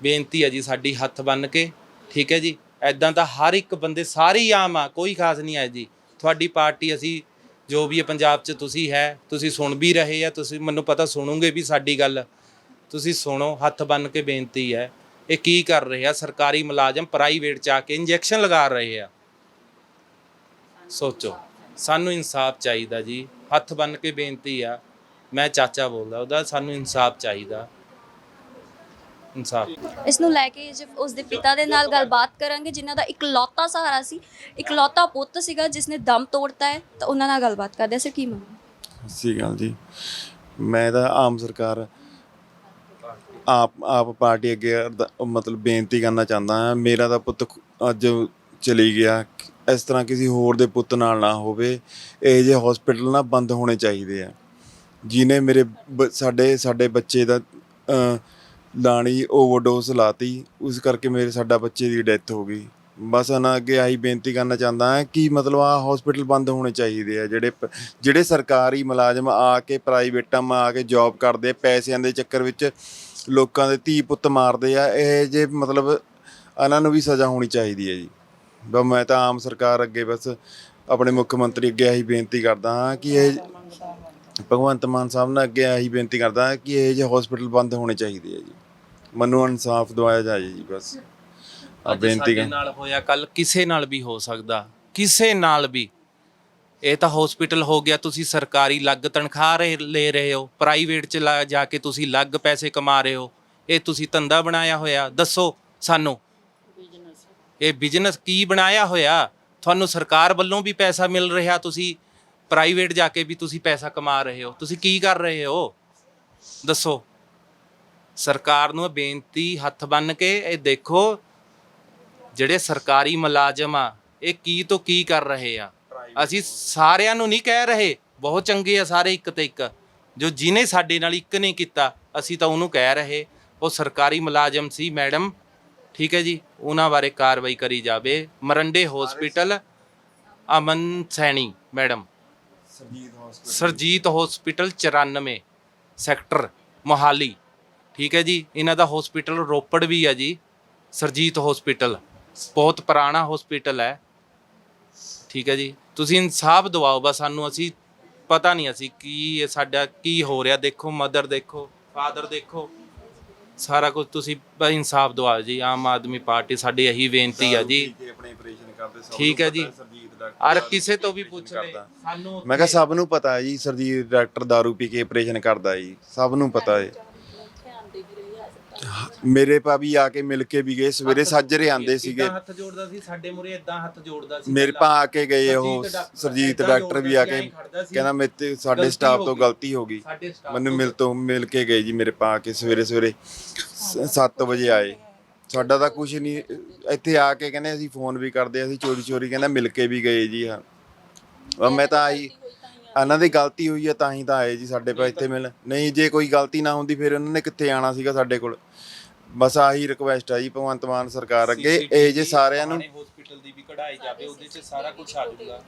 ਬੇਨਤੀ ਹੈ ਜੀ ਸਾਡੀ ਹੱਥ ਬੰਨ ਕੇ, ਠੀਕ ਹੈ ਜੀ? ਐਦਾਂ ਤਾਂ ਹਰ ਇੱਕ ਬੰਦੇ ਸਾਰੇ ਹੀ ਆਮ ਆ, ਕੋਈ ਖਾਸ ਨਹੀਂ ਹੈ ਜੀ। ਤੁਹਾਡੀ ਪਾਰਟੀ ਅਸੀਂ ਜੋ ਵੀ ਹੈ ਪੰਜਾਬ 'ਚ ਤੁਸੀਂ ਹੈ, ਤੁਸੀਂ ਸੁਣ ਵੀ ਰਹੇ ਆ, ਤੁਸੀਂ ਮੈਨੂੰ ਪਤਾ ਸੁਣੋਗੇ ਵੀ ਸਾਡੀ ਗੱਲ। ਤੁਸੀਂ ਸੁਣੋ, ਹੱਥ ਬੰਨ ਕੇ ਬੇਨਤੀ ਹੈ, ਇਹ ਕੀ ਕਰ ਰਹੇ ਆ? ਸਰਕਾਰੀ ਮੁਲਾਜ਼ਮ ਪ੍ਰਾਈਵੇਟ ਚ ਆ ਕੇ ਇੰਜੈਕਸ਼ਨ ਲਗਾ ਰਹੇ ਆ। ਸੋਚੋ, ਸਾਨੂੰ ਇਨਸਾਫ ਚਾਹੀਦਾ ਜੀ। ਹੱਥ ਬੰਨ ਕੇ ਬੇਨਤੀ ਆ, ਮੈਂ ਚਾਚਾ ਬੋਲਦਾ, ਉਹਦਾ ਸਾਨੂੰ ਇਨਸਾਫ ਚਾਹੀਦਾ। ਇਨਸਾਫ। ਇਸ ਨੂੰ ਲੈ ਕੇ ਜੇ ਉਸ ਦੇ ਪਿਤਾ ਦੇ ਨਾਲ ਗੱਲਬਾਤ ਕਰਾਂਗੇ ਜਿਨ੍ਹਾਂ ਦਾ ਇਕਲੌਤਾ ਸਹਾਰਾ ਸੀ ਇਕਲੌਤਾ ਪੁੱਤ ਸੀਗਾ ਜਿਸ ਨੇ ਦਮ ਤੋੜਤਾ ਹੈ ਤਾਂ ਉਹਨਾਂ ਨਾਲ ਗੱਲਬਾਤ ਕਰਦੇ ਹਾਂ। ਸਰ ਕੀ ਮੰਗ? ਸਹੀ ਗੱਲ ਜੀ। ਮੈਂ ਤਾਂ ਆਮ ਸਰਕਾਰ ਆਪ ਆਪ ਪਾਰਟੀ ਅੱਗੇ ਮਤਲਬ ਬੇਨਤੀ ਕਰਨਾ ਚਾਹੁੰਦਾ ਹਾਂ। ਮੇਰਾ ਤਾਂ ਪੁੱਤ ਅੱਜ ਚਲੀ ਗਿਆ। ਇਸ ਤਰ੍ਹਾਂ ਕਿਸੇ ਹੋਰ ਦੇ ਪੁੱਤ ਨਾਲ ਨਾ ਹੋਵੇ। ਇਹ ਜੇ ਹਸਪੀਟਲ ਨਾ ਬੰਦ ਹੋਣੇ ਚਾਹੀਦੇ ਆ। ਜਿਨੇ ਮੇਰੇ ਸਾਡੇ ਸਾਡੇ ਬੱਚੇ ਦਾ ਅ, ਲਾਣੀ ਓਵਰਡੋਸ ਲਾਤੀ ਉਸ ਕਰਕੇ ਮੇਰੇ ਸਾਡਾ ਬੱਚੇ ਦੀ ਡੈਥ ਹੋ ਗਈ। ਬਸ ਉਹਨਾਂ ਅੱਗੇ ਆਹੀ ਬੇਨਤੀ ਕਰਨਾ ਚਾਹੁੰਦਾ ਹਾਂ ਕਿ ਮਤਲਬ ਆ ਹਸਪੀਟਲ ਬੰਦ ਹੋਣੇ ਚਾਹੀਦੇ ਆ ਜਿਹੜੇ ਪ- ਜਿਹੜੇ ਸਰਕਾਰੀ ਮੁਲਾਜ਼ਮ ਆ ਕੇ ਪ੍ਰਾਈਵੇਟਾਂ ਮਾ ਆ ਕੇ ਜੌਬ ਕਰਦੇ ਪੈਸਿਆਂ ਦੇ ਚੱਕਰ ਵਿੱਚ ਲੋਕਾਂ ਦੇ ਧੀ ਪੁੱਤ ਮਾਰਦੇ ਆ ਇਹ ਜੇ ਮਤਲਬ ਇਹਨਾਂ ਨੂੰ ਵੀ ਸਜ਼ਾ ਹੋਣੀ ਚਾਹੀਦੀ ਹੈ ਜੀ। ਬਸ ਮੈਂ ਤਾਂ ਆਮ ਸਰਕਾਰ ਅੱਗੇ ਬਸ ਆਪਣੇ ਮੁੱਖ ਮੰਤਰੀ ਅੱਗੇ ਆਹੀ ਬੇਨਤੀ ਕਰਦਾ ਹਾਂ ਕਿ ਇਹ ਭਗਵੰਤ ਮਾਨ ਸਾਹਿਬ ਨਾਲ ਅੱਗੇ ਆਹੀ ਬੇਨਤੀ ਕਰਦਾ ਕਿ ਇਹ ਜਿਹੇ ਹਸਪੀਟਲ ਬੰਦ ਹੋਣੇ ਚਾਹੀਦੇ ਆ ਜੀ। ਮੈਨੂੰ ਇਨਸਾਫ ਦਿਵਾਇਆ ਜਾਏ ਜੀ ਬਸ। ਆ ਬੇਨਤੀ ਸਾਡੇ ਨਾਲ ਹੋਇਆ ਕੱਲ ਕਿਸੇ ਨਾਲ ਵੀ ਹੋ ਸਕਦਾ ਕਿਸੇ ਨਾਲ ਵੀ। ਇਹ ਤਾਂ ਹਸਪੀਟਲ ਹੋ ਗਿਆ ਤੁਸੀਂ ਸਰਕਾਰੀ ਲੱਗ ਤਨਖਾਹ ਰਹੇ ਲੈ ਰਹੇ ਹੋ ਪ੍ਰਾਈਵੇਟ ਚ ਲਾ- ਜਾ ਕੇ ਤੁਸੀਂ ਲੱਗ ਪੈਸੇ ਕਮਾ ਰਹੇ ਹੋ। ਇਹ ਤੁਸੀਂ ਧੰਦਾ ਬਣਾਇਆ ਹੋਇਆ ਦੱਸੋ ਸਾਨੂੰ। ਇਹ ਬਿਜ਼ਨਸ ਕੀ ਬਣਾਇਆ ਹੋਇਆ? ਤੁਹਾਨੂੰ ਸਰਕਾਰ ਵੱਲੋਂ ਵੀ ਪੈਸਾ ਮਿਲ ਰਿਹਾ ਤੁਸੀਂ ਪ੍ਰਾਈਵੇਟ ਜਾ ਕੇ ਵੀ ਤੁਸੀਂ ਪੈਸਾ ਕਮਾ ਰਹੇ ਹੋ। ਤੁਸੀਂ ਕੀ ਕਰ ਰਹੇ ਹੋ? ਦੱਸੋ। ਸਰਕਾਰ ਨੂੰ ਬੇਨਤੀ ਹੱਥ ਬੰਨ ਕੇ ਇਹ ਦੇਖੋ ਜਿਹੜੇ ਸਰਕਾਰੀ ਮੁਲਾਜ਼ਮ ਆ ਇਹ ਕੀ ਤੋਂ ਕੀ ਕਰ ਰਹੇ ਆ। ਅਸੀਂ ਸਾਰਿਆਂ ਨੂੰ ਨਹੀਂ ਕਹਿ ਰਹੇ ਬਹੁਤ ਚੰਗੇ ਆ ਸਾਰੇ ਇੱਕ ਤੇ ਇੱਕ। ਜੋ ਜਿਨੇ ਸਾਡੇ ਨਾਲ ਇੱਕ ਨਹੀਂ ਕੀਤਾ ਅਸੀਂ ਤਾਂ ਉਹਨੂੰ ਕਹਿ ਰਹੇ। ਉਹ ਸਰਕਾਰੀ ਮੁਲਾਜ਼ਮ ਸੀ ਮੈਡਮ। ਠੀਕ ਹੈ ਜੀ ਉਹਨਾਂ ਬਾਰੇ ਕਾਰਵਾਈ ਕਰੀ ਜਾਵੇ। ਮਰੰਡੇ hospital Aman Saini madam. Sarjit hospital 94 sector Mohali. ਠੀਕ ਹੈ ਜੀ ਇਹਨਾਂ ਦਾ ਹਸਪੀਟਲ ਰੋਪੜ ਵੀ ਹੈ ਜੀ। ਸਰਜੀਤ ਹਸਪੀਟਲ ਬਹੁਤ ਪੁਰਾਣਾ ਹਸਪੀਟਲ ਹੈ। ਠੀਕ ਹੈ ਜੀ ਤੁਸੀਂ ਇਨਸਾਫ ਦਿਵਾਓ ਬਸ ਸਾਨੂੰ ਅਸੀਂ ਪਤਾ ਨਹੀਂ ਅਸੀਂ ਕੀ ਇਹ ਸਾਡਾ ਕੀ ਹੋ ਰਿਹਾ। ਦੇਖੋ ਮਦਰ ਦੇਖੋ ਫਾਦਰ ਦੇਖੋ ਸਾਰਾ ਕੁਝ ਤੁਸੀਂ ਬਸ ਇਨਸਾਫ ਦਿਵਾਓ ਜੀ। ਆਮ ਆਦਮੀ ਪਾਰਟੀ ਸਾਡੀ ਇਹੀ ਬੇਨਤੀ ਆ ਜੀ। ਆਪਣੇ ਆਪਰੇਸ਼ਨ ਕਰਦੇ ਸਭ ਠੀਕ ਹੈ ਜੀ। ਡਾਕਟਰ ਅਰ ਕਿਸੇ ਤੋਂ ਵੀ ਪੁੱਛ ਲੈ ਕਰਦਾ। ਸਾਨੂੰ ਮੈਂ ਕਿਹਾ ਸਭ ਨੂੰ ਪਤਾ ਹੈ ਜੀ ਸਰਜੀਤ ਡਾਕਟਰ दारू ਪੀ ਕੇ ਆਪਰੇਸ਼ਨ ਕਰਦਾ ਜੀ ਸਭ ਨੂੰ ਪਤਾ ਹੈ ਮੇਰੇ ਭਾਬੀ ਆ ਕੇ ਮਿਲ ਕੇ ਵੀ ਗਏ ਸਵੇਰੇ ਸਾਜਰੇ ਆਂਦੇ ਸੀਗੇ ਹੱਥ ਜੋੜਦਾ ਸੀ ਸਾਡੇ ਮੂਰੇ ਇਦਾਂ ਹੱਥ ਜੋੜਦਾ ਸੀ ਮੇਰੇ। ਪਾ ਆ ਕੇ ਗਏ ਉਹ ਸਰਜੀਤ ਡਾਕਟਰ ਵੀ ਆ ਕੇ। ਕਹਿੰਦਾ ਮੇਰੇ ਤੇ ਸਾਡੇ ਸਟਾਫ ਤੋਂ। ਗਲਤੀ ਹੋ ਗਈ ਸਾਡੇ ਮੈਨੂੰ ਮਿਲ ਤੋਂ ਮਿਲ ਕੇ ਗਏ ਜੀ ਮੇਰੇ ਪਾ ਕੇ ਸਵੇਰੇ ਸਵੇਰੇ 7 ਵਜੇ ਆਏ ਸਾਡਾ ਤਾਂ ਕੁਝ ਨਹੀਂ ਇੱਥੇ ਆ ਕੇ ਕਹਿੰਦੇ ਅਸੀਂ ਫੋਨ ਵੀ ਕਰਦੇ ਅਸੀਂ ਚੋਰੀ ਚੋਰੀ ਕਹਿੰਦਾ ਮਿਲ ਕੇ ਵੀ ਗਏ ਜੀ ਹਾਂ। ਅਹ ਮੈਂ ਤਾਂ ਆਈ ਇਹਨਾਂ ਦੀ ਗਲਤੀ ਹੋਈ ਹੈ ਤਾਂ ਹੀ ਤਾਂ ਆਏ ਜੀ ਸਾਡੇ ਪਾ ਇੱਥੇ ਮਿਲ ਨਹੀਂ ਜੇ ਕੋਈ ਗਲਤੀ ਨਾ ਹੁੰਦੀ ਫਿਰ ਉਹਨਾਂ ਨੇ ਕਿੱਥੇ ਆਣਾ ਸੀਗਾ ਸਾਡੇ ਕੋਲ? ਬਸ ਆਹੀ ਰਿਕੁਐਸਟ ਆ ਜੀ ਭਗਵੰਤ ਮਾਨ ਸਰਕਾਰ ਅੱਗੇ ਇਹ ਜੇ ਸਾਰਿਆਂ ਨੂੰ ਹਸਪੀਟਲ ਦੀ ਵੀ ਕਢਾਈ ਜਾਵੇ ਉਹਦੇ 'ਚ ਸਾਰਾ ਕੁਝ ਆ ਜਾਊਗਾ।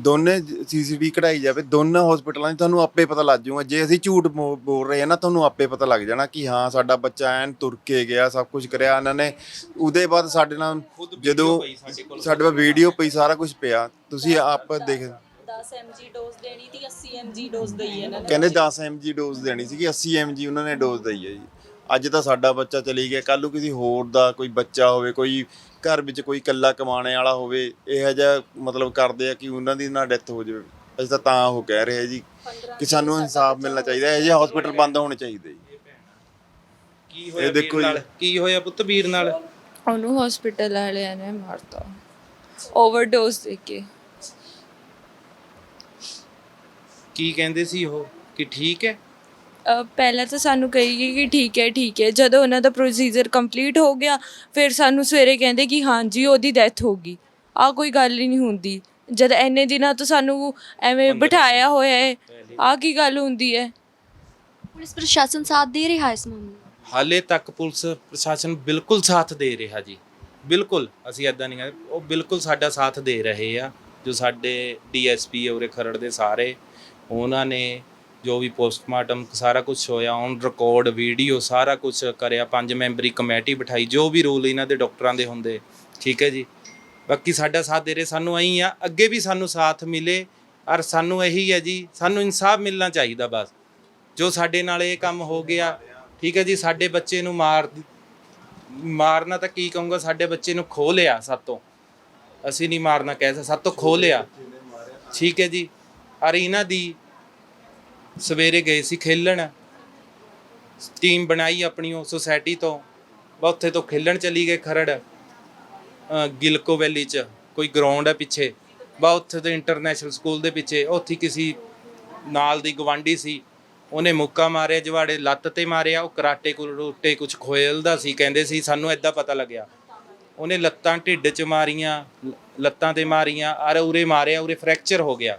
ਦੋਨੇ ਸੀਸੀਟੀ ਕਢਾਈ ਜਾਵੇ ਦੋਨਾਂ ਹਸਪੀਟਲਾਂ 'ਚ ਤੁਹਾਨੂੰ ਆਪੇ ਪਤਾ ਲੱਗ ਜਾਊਗਾ। ਜੇ ਅਸੀਂ ਝੂਠ ਬੋਲ ਰਹੇ ਹਾਂ ਨਾ ਤੁਹਾਨੂੰ ਆਪੇ ਪਤਾ ਲੱਗ ਜਾਣਾ ਕਿ ਹਾਂ ਸਾਡਾ ਬੱਚਾ ਐਨ ਤੁਰ ਕੇ ਗਿਆ ਸਭ ਕੁਝ ਕਰਿਆ ਇਹਨਾਂ ਨੇ। ਉਹਦੇ ਬਾਅਦ ਸਾਡੇ ਨਾਲ ਜਦੋਂ ਸਾਡੇ ਕੋਲ। ਸਾਡੇ ਕੋਲ ਵੀਡੀਓ ਪਈ। ਸਾਰਾ ਕੁਝ ਪਿਆ। ਤੁਸੀਂ ਆਪ ਦੇਖ 10 mg ਡੋਜ਼ ਦੇਣੀ ਤੀ 80 mg ਡੋਜ਼ ਦਈ ਇਹਨਾਂ ਨੇ। ਕਹਿੰਦੇ 10 mg ਡੋਜ਼ ਦੇਣੀ ਸੀਗੀ 80 mg ਉਹਨਾਂ ਨੇ ਡੋਜ਼ ਦਈ ਹੈ ਜੀ। ਅੱਜ ਤਾਂ ਸਾਡਾ ਬੱਚਾ ਚਲੀ ਗਿਆ ਕੱਲ ਨੂੰ ਕਿਸੇ ਹੋਰ ਦਾ ਕੋਈ ਬੱਚਾ ਹੋਵੇ ਕੋਈ ਘਰ ਵਿੱਚ ਕੋਈ ਇਕੱਲਾ ਕਮਾਣੇ ਵਾਲਾ ਹੋਵੇ ਇਹੋ ਜਿਹਾ ਮਤਲਬ ਕਰਦੇ ਆ ਕਿ ਉਹਨਾਂ ਦੀ ਨਾ ਡੈਥ ਹੋ ਜਾਵੇ। ਅਸੀਂ ਤਾਂ ਤਾਂ ਉਹ ਕਹਿ ਰਹੇ ਜੀ ਕਿ ਸਾਨੂੰ ਇਨਸਾਫ ਮਿਲਣਾ ਚਾਹੀਦਾ ਇਹ ਜਿਹੇ ਹਸਪੀਟਲ ਬੰਦ ਹੋਣੇ ਚਾਹੀਦੇ ਜੀ। ਕੀ ਹੋਇਆ ਇਹ ਦੇਖੋ ਵੀਰ ਜੀ। ਨਾਲ? ਕੀ ਹੋਇਆ ਪੁੱਤ ਵੀਰ ਨਾਲ? ਉਹਨੂੰ ਹਸਪੀਟਲ ਵਾਲਿਆਂ ਨੇ ਮਾਰਤਾ। ਓਵਰਡੋਜ਼ ਦੇ ਕੇ। ਕੀ ਕਹਿੰਦੇ ਸੀ ਉਹ? ਕਿ ਠੀਕ ਹੈ? ਪਹਿਲਾਂ ਤਾਂ ਸਾਨੂੰ ਕਹੀ ਗਈ ਕਿ ਠੀਕ ਹੈ ਠੀਕ ਹੈ। ਜਦੋਂ ਉਹਨਾਂ ਦਾ ਪ੍ਰੋਸੀਜਰ ਕੰਪਲੀਟ ਹੋ ਗਿਆ ਫਿਰ ਸਾਨੂੰ ਸਵੇਰੇ ਕਹਿੰਦੇ ਕਿ ਹਾਂਜੀ ਉਹਦੀ ਡੈਥ ਹੋ ਗਈ। ਆ ਕੋਈ ਗੱਲ ਹੀ ਨਹੀਂ ਹੁੰਦੀ। ਜਦ ਐਨੇ ਦਿਨਾਂ ਤੋਂ ਸਾਨੂੰ ਐਵੇਂ ਬਿਠਾਇਆ ਹੋਇਆ ਹੈ ਆ ਕੀ ਗੱਲ ਹੁੰਦੀ ਹੈ? ਪੁਲਿਸ ਪ੍ਰਸ਼ਾਸਨ ਸਾਥ ਦੇ ਰਿਹਾ ਇਸ ਮਾਮਲੇ? ਹਾਲੇ ਤੱਕ ਪੁਲਿਸ ਪ੍ਰਸ਼ਾਸਨ ਬਿਲਕੁਲ ਸਾਥ ਦੇ ਰਿਹਾ ਜੀ। ਬਿਲਕੁਲ ਅਸੀਂ ਐਦਾਂ ਨਹੀਂ ਕਹਿੰਦੇ ਉਹ ਬਿਲਕੁਲ ਸਾਡਾ ਸਾਥ ਦੇ ਰਹੇ ਆ। ਜੋ ਸਾਡੇ ਡੀਐਸਪੀ ਉਰੇ ਖਰੜ ਦੇ ਸਾਰੇ ਉਹਨਾਂ ਨੇ ਜੋ ਵੀ ਪੋਸਟਮਾਰਟਮ ਸਾਰਾ ਕੁਝ ਹੋਇਆ ਔਨ ਰਿਕਾਰਡ ਵੀਡੀਓ ਸਾਰਾ ਕੁਝ ਕਰਿਆ, ਪੰਜ ਮੈਂਬਰੀ ਕਮੇਟੀ ਬਿਠਾਈ, ਜੋ ਵੀ ਰੂਲ ਇਹਨਾਂ ਦੇ ਡਾਕਟਰਾਂ ਦੇ ਹੁੰਦੇ, ਠੀਕ ਹੈ ਜੀ? ਬਾਕੀ ਸਾਡਾ ਸਾਥ ਦੇ ਰਹੇ, ਸਾਨੂੰ ਐਂ ਆ, ਅੱਗੇ ਵੀ ਸਾਨੂੰ ਸਾਥ ਮਿਲੇ, ਔਰ ਸਾਨੂੰ ਇਹੀ ਹੈ ਜੀ, ਸਾਨੂੰ ਇਨਸਾਫ ਮਿਲਣਾ ਚਾਹੀਦਾ ਬਸ। ਜੋ ਸਾਡੇ ਨਾਲ ਇਹ ਕੰਮ ਹੋ ਗਿਆ, ਠੀਕ ਹੈ ਜੀ, ਸਾਡੇ ਬੱਚੇ ਨੂੰ ਮਾਰ ਮਾਰਨਾ ਤਾਂ ਕੀ ਕਹੂੰਗਾ, ਸਾਡੇ ਬੱਚੇ ਨੂੰ ਖੋਹ ਲਿਆ ਸਾਤੋਂ ਅਸੀਂ ਨਹੀਂ ਮਾਰਨਾ ਕਹਿ ਸਕਦੇ ਸਾਤੋਂ ਖੋਹ ਲਿਆ। ਠੀਕ ਹੈ ਜੀ, ਔਰ ਇਹਨਾਂ ਦੀ ਸਵੇਰੇ ਗਏ ਸੀ ਖੇਲਣ। ਟੀਮ ਬਣਾਈ ਆਪਣੀ ਉਹ ਸੁਸਾਇਟੀ ਤੋਂ। ਬਾ ਉੱਥੇ ਤੋਂ ਖੇਲਣ ਚਲੀ ਗਏ ਖਰੜ ਗਿਲਕੋ ਵੈਲੀ ਚ। ਕੋਈ ਗਰਾਊਂਡ ਹੈ ਪਿੱਛੇ। ਬਾ ਉੱਥੇ ਤੋਂ ਇੰਟਰਨੈਸ਼ਨਲ ਸਕੂਲ ਦੇ ਪਿੱਛੇ। ਉੱਥੇ ਕਿਸੇ ਨਾਲ ਦੀ ਗਵਾਂਢੀ ਸੀ। ਉਹਨੇ ਮੁੱਕਾ ਮਾਰਿਆ, ਜਵਾੜੇ ਲੱਤ ਤੇ ਮਾਰਿਆ। ਉਹ ਕਰਾਟੇ ਕੁਰੂਟੇ ਕੁਝ ਖੋਇਲਦਾ ਸੀ, ਕਹਿੰਦੇ ਸੀ, ਸਾਨੂੰ ਐਦਾਂ ਪਤਾ ਲੱਗਿਆ। ਉਹਨੇ ਲੱਤਾਂ ਢਿੱਡ 'ਚ ਮਾਰੀਆਂ, ਲ- ਲੱਤਾਂ ਤੇ ਮਾਰੀਆਂ। ਅਰੇ ਉਰੇ ਮਾਰਿਆ, ਉਰੇ ਫ੍ਰੈਕਚਰ ਹੋ ਗਿਆ।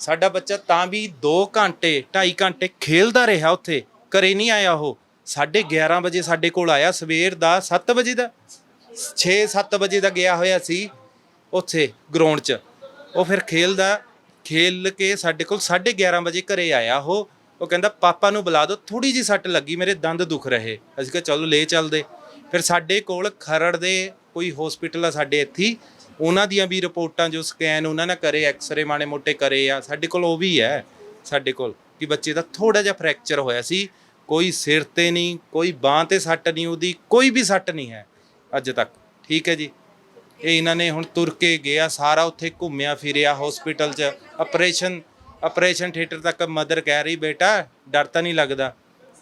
ਸਾਡਾ ਬੱਚਾ ਤਾਂ ਵੀ 2 ਘੰਟੇ 2.5 ਘੰਟੇ ਖੇਲਦਾ ਰਿਹਾ ਉੱਥੇ, ਘਰੇ ਨਹੀਂ ਆਇਆ ਉਹ। 11:30 ਵਜੇ ਸਾਡੇ ਕੋਲ ਆਇਆ, ਸਵੇਰ ਦਾ 7 ਵਜੇ ਦਾ। 6-7 ਵਜੇ ਦਾ ਗਿਆ ਹੋਇਆ ਸੀ ਉੱਥੇ ਗਰਾਊਂਡ 'ਚ। ਉਹ ਫਿਰ ਖੇਲਦਾ, ਖੇਲ ਕੇ ਸਾਡੇ ਕੋਲ 11:30 ਵਜੇ ਘਰੇ ਆਇਆ ਉਹ। ਉਹ ਕਹਿੰਦਾ, ਪਾਪਾ ਨੂੰ ਬੁਲਾ ਦਿਓ ਥੋੜੀ ਜੀ ਸੱਟ ਲੱਗੀ, ਮੇਰੇ ਦੰਦ ਦੁਖ ਰਹੇ। ਅਸੀਂ ਕਿਹਾ, ਚਲੋ ਲੈ ਚੱਲਦੇ। ਫਿਰ ਸਾਡੇ ਕੋਲ ਖਰੜ ਦੇ ਕੋਈ ਹਸਪੀਟਲ ਆ ਸਾਡੇ ਇੱਥੇ ਉਹਨਾਂ ਦੀਆਂ ਵੀ ਰਿਪੋਰਟਾਂ ਜੋ ਸਕੈਨ ਉਹਨਾਂ ਨੇ ਕਰੇ ਐਕਸ-ਰੇ ਮਾੜੇ ਮੋਟੇ ਕਰੇ ਆ, ਸਾਡੇ ਕੋਲ ਉਹ ਵੀ ਹੈ, ਸਾਡੇ ਕੋਲ ਕਿ ਬੱਚੇ ਦਾ ਥੋੜਾ ਜਿਹਾ ਫ੍ਰੈਕਚਰ ਹੋਇਆ ਸੀ, ਕੋਈ ਸਿਰ ਤੇ ਨਹੀਂ, ਕੋਈ ਬਾਹ ਤੇ ਸੱਟ ਨਹੀਂ, ਉਹਦੀ ਕੋਈ ਵੀ ਸੱਟ ਨਹੀਂ ਹੈ ਅੱਜ ਤੱਕ, ਠੀਕ ਹੈ ਜੀ? ਇਹ ਇਹਨਾਂ ਨੇ ਹੁਣ ਤੁਰ ਕੇ ਗਿਆ, ਸਾਰਾ ਉੱਥੇ ਘੁੰਮਿਆ ਫਿਰਿਆ ਹਸਪੀਟਲ 'ਚ ਆਪਰੇਸ਼ਨ ਆਪਰੇਸ਼ਨ ਥੀਏਟਰ ਤੱਕ ਮਦਰ ਕਹਿ ਰਹੀ, ਬੇਟਾ, ਡਰ ਤਾਂ ਨਹੀਂ ਲੱਗਦਾ।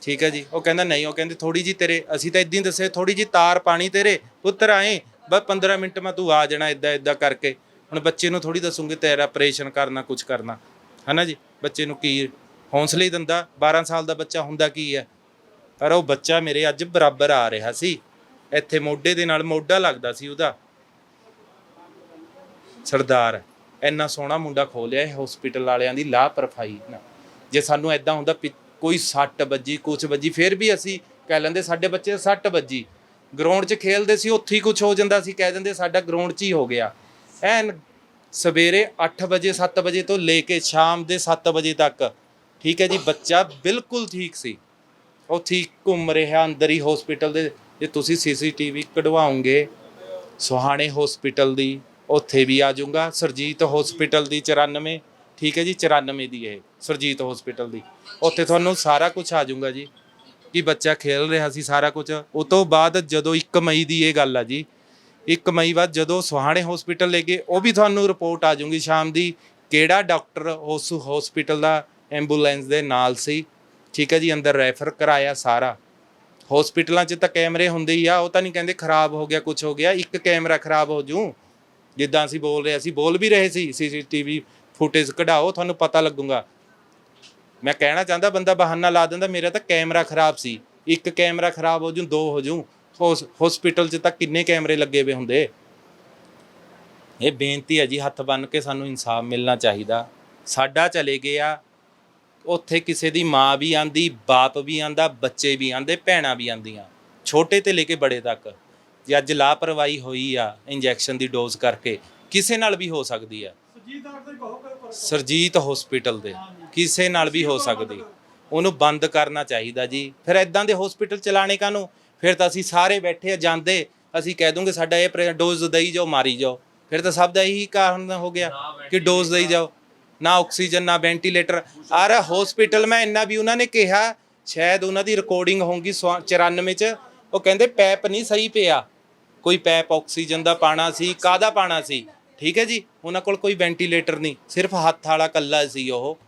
ਠੀਕ ਹੈ ਜੀ? ਉਹ ਕਹਿੰਦਾ, ਨਹੀਂ, ਉਹ ਕਹਿੰਦੇ ਥੋੜੀ ਜੀ ਤੇਰੇ, ਅਸੀਂ ਤਾਂ ਇਦਾਂ ਹੀ ਦੱਸੇ ਥੋੜੀ ਜੀ ਤਾਰ ਪਾਣੀ ਤੇਰੇ, ਪੁੱਤਰ ਆਏ ਬਸ 15 ਮਿੰਟ ਮੈਂ ਤੂੰ ਆ ਜਾਣਾ ਇਦਾਂ ਇਦਾਂ ਕਰਕੇ। ਹੁਣ ਬੱਚੇ ਨੂੰ ਥੋੜੀ ਦੱਸੂਗੀ, ਤੇਰਾ ਆਪਰੇਸ਼ਨ ਕਰਨਾ ਕੁਝ ਕਰਨਾ। ਹਨਾ ਜੀ? ਬੱਚੇ ਨੂੰ ਕੀ ਹੌਸਲੇ ਹੀ ਦਿੰਦਾ। 12 ਸਾਲ ਦਾ ਬੱਚਾ ਹੁੰਦਾ ਕੀ ਹੈ? ਪਰ ਉਹ ਬੱਚਾ ਮੇਰੇ ਅੱਜ ਬਰਾਬਰ ਆ ਰਿਹਾ ਸੀ। ਇੱਥੇ ਮੋਢੇ ਦੇ ਨਾਲ ਮੋਢਾ ਲੱਗਦਾ ਸੀ ਉਹਦਾ। ਸਰਦਾਰ, ਇੰਨਾ ਸੋਹਣਾ ਮੁੰਡਾ ਖੋਲਿਆ ਇਹ ਹਸਪੀਟਲ ਵਾਲਿਆਂ ਦੀ ਲਾਪਰਵਾਹੀ ਨਾਲ। ਜੇ ਸਾਨੂੰ ਐਦਾਂ ਹੁੰਦਾ ਵੀ ਕੋਈ ਸੱਟ ਵੱਜੀ, ਕੁਛ ਵੱਜੀ, ਫਿਰ ਵੀ ਅਸੀਂ ਕਹਿ ਲੈਂਦੇ, ਸਾਡੇ ਬੱਚੇ ਦੇ ਸੱਟ ਵੱਜੀ। ਗਰਾਊਂਡ 'ਚ ਖੇਲਦੇ ਸੀ, ਉੱਥੇ ਹੀ ਕੁਝ ਹੋ ਜਾਂਦਾ ਸੀ, ਕਹਿ ਦਿੰਦੇ ਸਾਡਾ ਗਰਾਊਂਡ 'ਚ ਹੀ ਹੋ ਗਿਆ। ਐਨ ਸਵੇਰੇ 8 ਵਜੇ 7 ਵਜੇ ਤੋਂ ਲੈ ਕੇ ਸ਼ਾਮ ਦੇ 7 ਵਜੇ ਤੱਕ, ਠੀਕ ਹੈ ਜੀ, ਬੱਚਾ ਬਿਲਕੁਲ ਠੀਕ ਸੀ। ਉਹ ਠੀਕ ਘੁੰਮ ਰਿਹਾ, ਅੰਦਰ ਹੀ ਹਸਪੀਟਲ ਦੇ, ਜੇ ਤੁਸੀਂ ਸੀਸੀਟੀਵੀ ਕਢਵਾਉਂਗੇ ਸੁਹਾਣੇ ਹਸਪੀਟਲ ਦੀ, ਉੱਥੇ ਵੀ ਆ ਜਾਊਗਾ। ਸਰਜੀਤ ਹਸਪੀਟਲ ਦੀ 94 ਠੀਕ ਹੈ ਜੀ 94 ਦੀ ਇਹ, ਸਰਜੀਤ ਹਸਪੀਟਲ ਦੀ। ਉੱਥੇ ਤੁਹਾਨੂੰ ਸਾਰਾ ਕੁਝ ਆ ਜਾਊਗਾ ਜੀ। ਕਿ ਬੱਚਾ ਖੇਲ ਰਿਹਾ ਸੀ ਸਾਰਾ ਕੁਝ। ਉਹ ਤੋਂ ਬਾਅਦ ਜਦੋਂ 1 ਮਈ ਦੀ ਇਹ ਗੱਲ ਆ ਜੀ 1 ਮਈ ਬਾਅਦ ਜਦੋਂ ਸੁਹਾਣੇ ਹਸਪੀਟਲ ਲੈ ਗਏ ਉਹ ਵੀ ਤੁਹਾਨੂੰ ਰਿਪੋਰਟ ਆ ਜਾਊਗੀ ਸ਼ਾਮ ਦੀ ਕਿਹੜਾ ਡਾਕਟਰ ਉਸ ਹਸਪੀਟਲ ਦਾ ਐਂਬੂਲੈਂਸ ਦੇ ਨਾਲ ਸੀ। ਠੀਕ ਹੈ ਜੀ, ਅੰਦਰ ਰੈਫਰ ਕਰਾਇਆ ਸਾਰਾ। ਹਸਪੀਟਲਾਂ 'ਚ ਤਾਂ ਕੈਮਰੇ ਹੁੰਦੇ ਹੀ ਆ, ਉਹ ਤਾਂ ਨਹੀਂ ਕਹਿੰਦੇ ਖਰਾਬ ਹੋ ਗਿਆ ਕੁਝ ਹੋ ਗਿਆ, ਇੱਕ ਕੈਮਰਾ ਖਰਾਬ ਹੋ ਜੂ। ਜਿੱਦਾਂ ਅਸੀਂ ਬੋਲ ਰਹੇ ਸੀ ਬੋਲ ਵੀ ਰਹੇ ਸੀ ਸੀਸੀਟੀਵੀ ਫੁਟੇਜ ਕਢਾਓ, ਤੁਹਾਨੂੰ ਪਤਾ ਲੱਗੂਗਾ। ਮੈਂ ਕਹਿਣਾ ਚਾਹੁੰਦਾ, ਬੰਦਾ ਬਹਾਨਾ ਲਾ ਦਿੰਦਾ, ਮੇਰਾ ਤਾਂ ਕੈਮਰਾ ਖਰਾਬ ਸੀ। ਇੱਕ ਕੈਮਰਾ ਖਰਾਬ ਹੋ ਜੂ, ਦੋ ਹੋ ਜੂ। ਹਸਪੀਟਲ 'ਚ ਤਾਂ ਕਿੰਨੇ ਕੈਮਰੇ ਲੱਗੇ ਹੋਏ ਹੁੰਦੇ। ਇਹ ਬੇਨਤੀ ਹੈ ਜੀ, ਹੱਥ ਬੰਨ ਕੇ ਸਾਨੂੰ ਇਨਸਾਫ ਮਿਲਣਾ ਚਾਹੀਦਾ। ਸਾਡਾ ਚਲੇ ਗਿਆ। ਉੱਥੇ ਕਿਸੇ ਦੀ ਮਾਂ ਵੀ ਆਂਦੀ, ਬਾਪ ਵੀ ਆਂਦਾ, ਬੱਚੇ ਵੀ ਆਂਦੇ, ਭੈਣਾਂ ਵੀ ਆਂਦੀਆਂ। ਛੋਟੇ ਤੇ ਲੈ ਕੇ ਬੜੇ ਤੱਕ। ਜੇ ਅੱਜ ਲਾਪਰਵਾਹੀ ਹੋਈ ਆ, ਇੰਜੈਕਸ਼ਨ ਦੀ ਡੋਜ਼ ਕਰਕੇ, ਕਿਸੇ ਨਾਲ ਵੀ ਹੋ ਸਕਦੀ ਆ। ਸਰਜੀਤ ਹਸਪੀਟਲ ਦੇ। ਕਿਸੇ ਨਾਲ ਵੀ ਹੋ ਸਕਦੀ। ਉਹਨੂੰ ਬੰਦ ਕਰਨਾ ਚਾਹੀਦਾ ਜੀ। ਫਿਰ ਐਦਾਂ ਦੇ ਹਸਪੀਟਲ ਚਲਾਣੇ ਕਾਨੂੰ ਫਿਰ ਤਾਂ ਅਸੀਂ ਸਾਰੇ ਬੈਠੇ ਆ, ਜਾਂਦੇ। ਅਸੀਂ ਕਹਿ ਦੂੰਗੇ, ਸਾਡਾ ਇਹ ਡੋਜ਼ ਦੇਈ ਜਾਓ, ਮਾਰੀ ਜਾਓ। ਫਿਰ ਤਾਂ ਸਭ ਦਾ ਇਹੀ ਕਾਰਨ ਹੋ ਗਿਆ ਕਿ ਡੋਜ਼ ਦੇਈ ਜਾਓ। ਨਾ ਆਕਸੀਜਨ, ਨਾ ਵੈਂਟੀਲੇਟਰ। ਆਰ ਹਸਪੀਟਲ ਮੈਂ ਇੰਨਾ ਵੀ ਉਹਨਾਂ ਨੇ ਕਿਹਾ, ਸ਼ਾਇਦ ਉਹਨਾਂ ਦੀ ਰਿਕਾਰਡਿੰਗ ਹੋਊਗੀ ਸੌ- 94 ਚ। ਉਹ ਕਹਿੰਦੇ, ਪੈਪ ਨਹੀਂ ਸਹੀ ਪਿਆ। ਕੋਈ ਪੈਪ ਆਕਸੀਜਨ ਦਾ ਪਾਣਾ ਸੀ ਕਾਦਾ ਪਾਣਾ ਸੀ? ਠੀਕ ਹੈ ਜੀ? ਉਹਨਾਂ ਕੋਲ ਕੋਈ ਵੈਂਟੀਲੇਟਰ ਨਹੀਂ, ਸਿਰਫ ਹੱਥ ਵਾਲਾ ਕੱਲਾ ਸੀ ਉਹ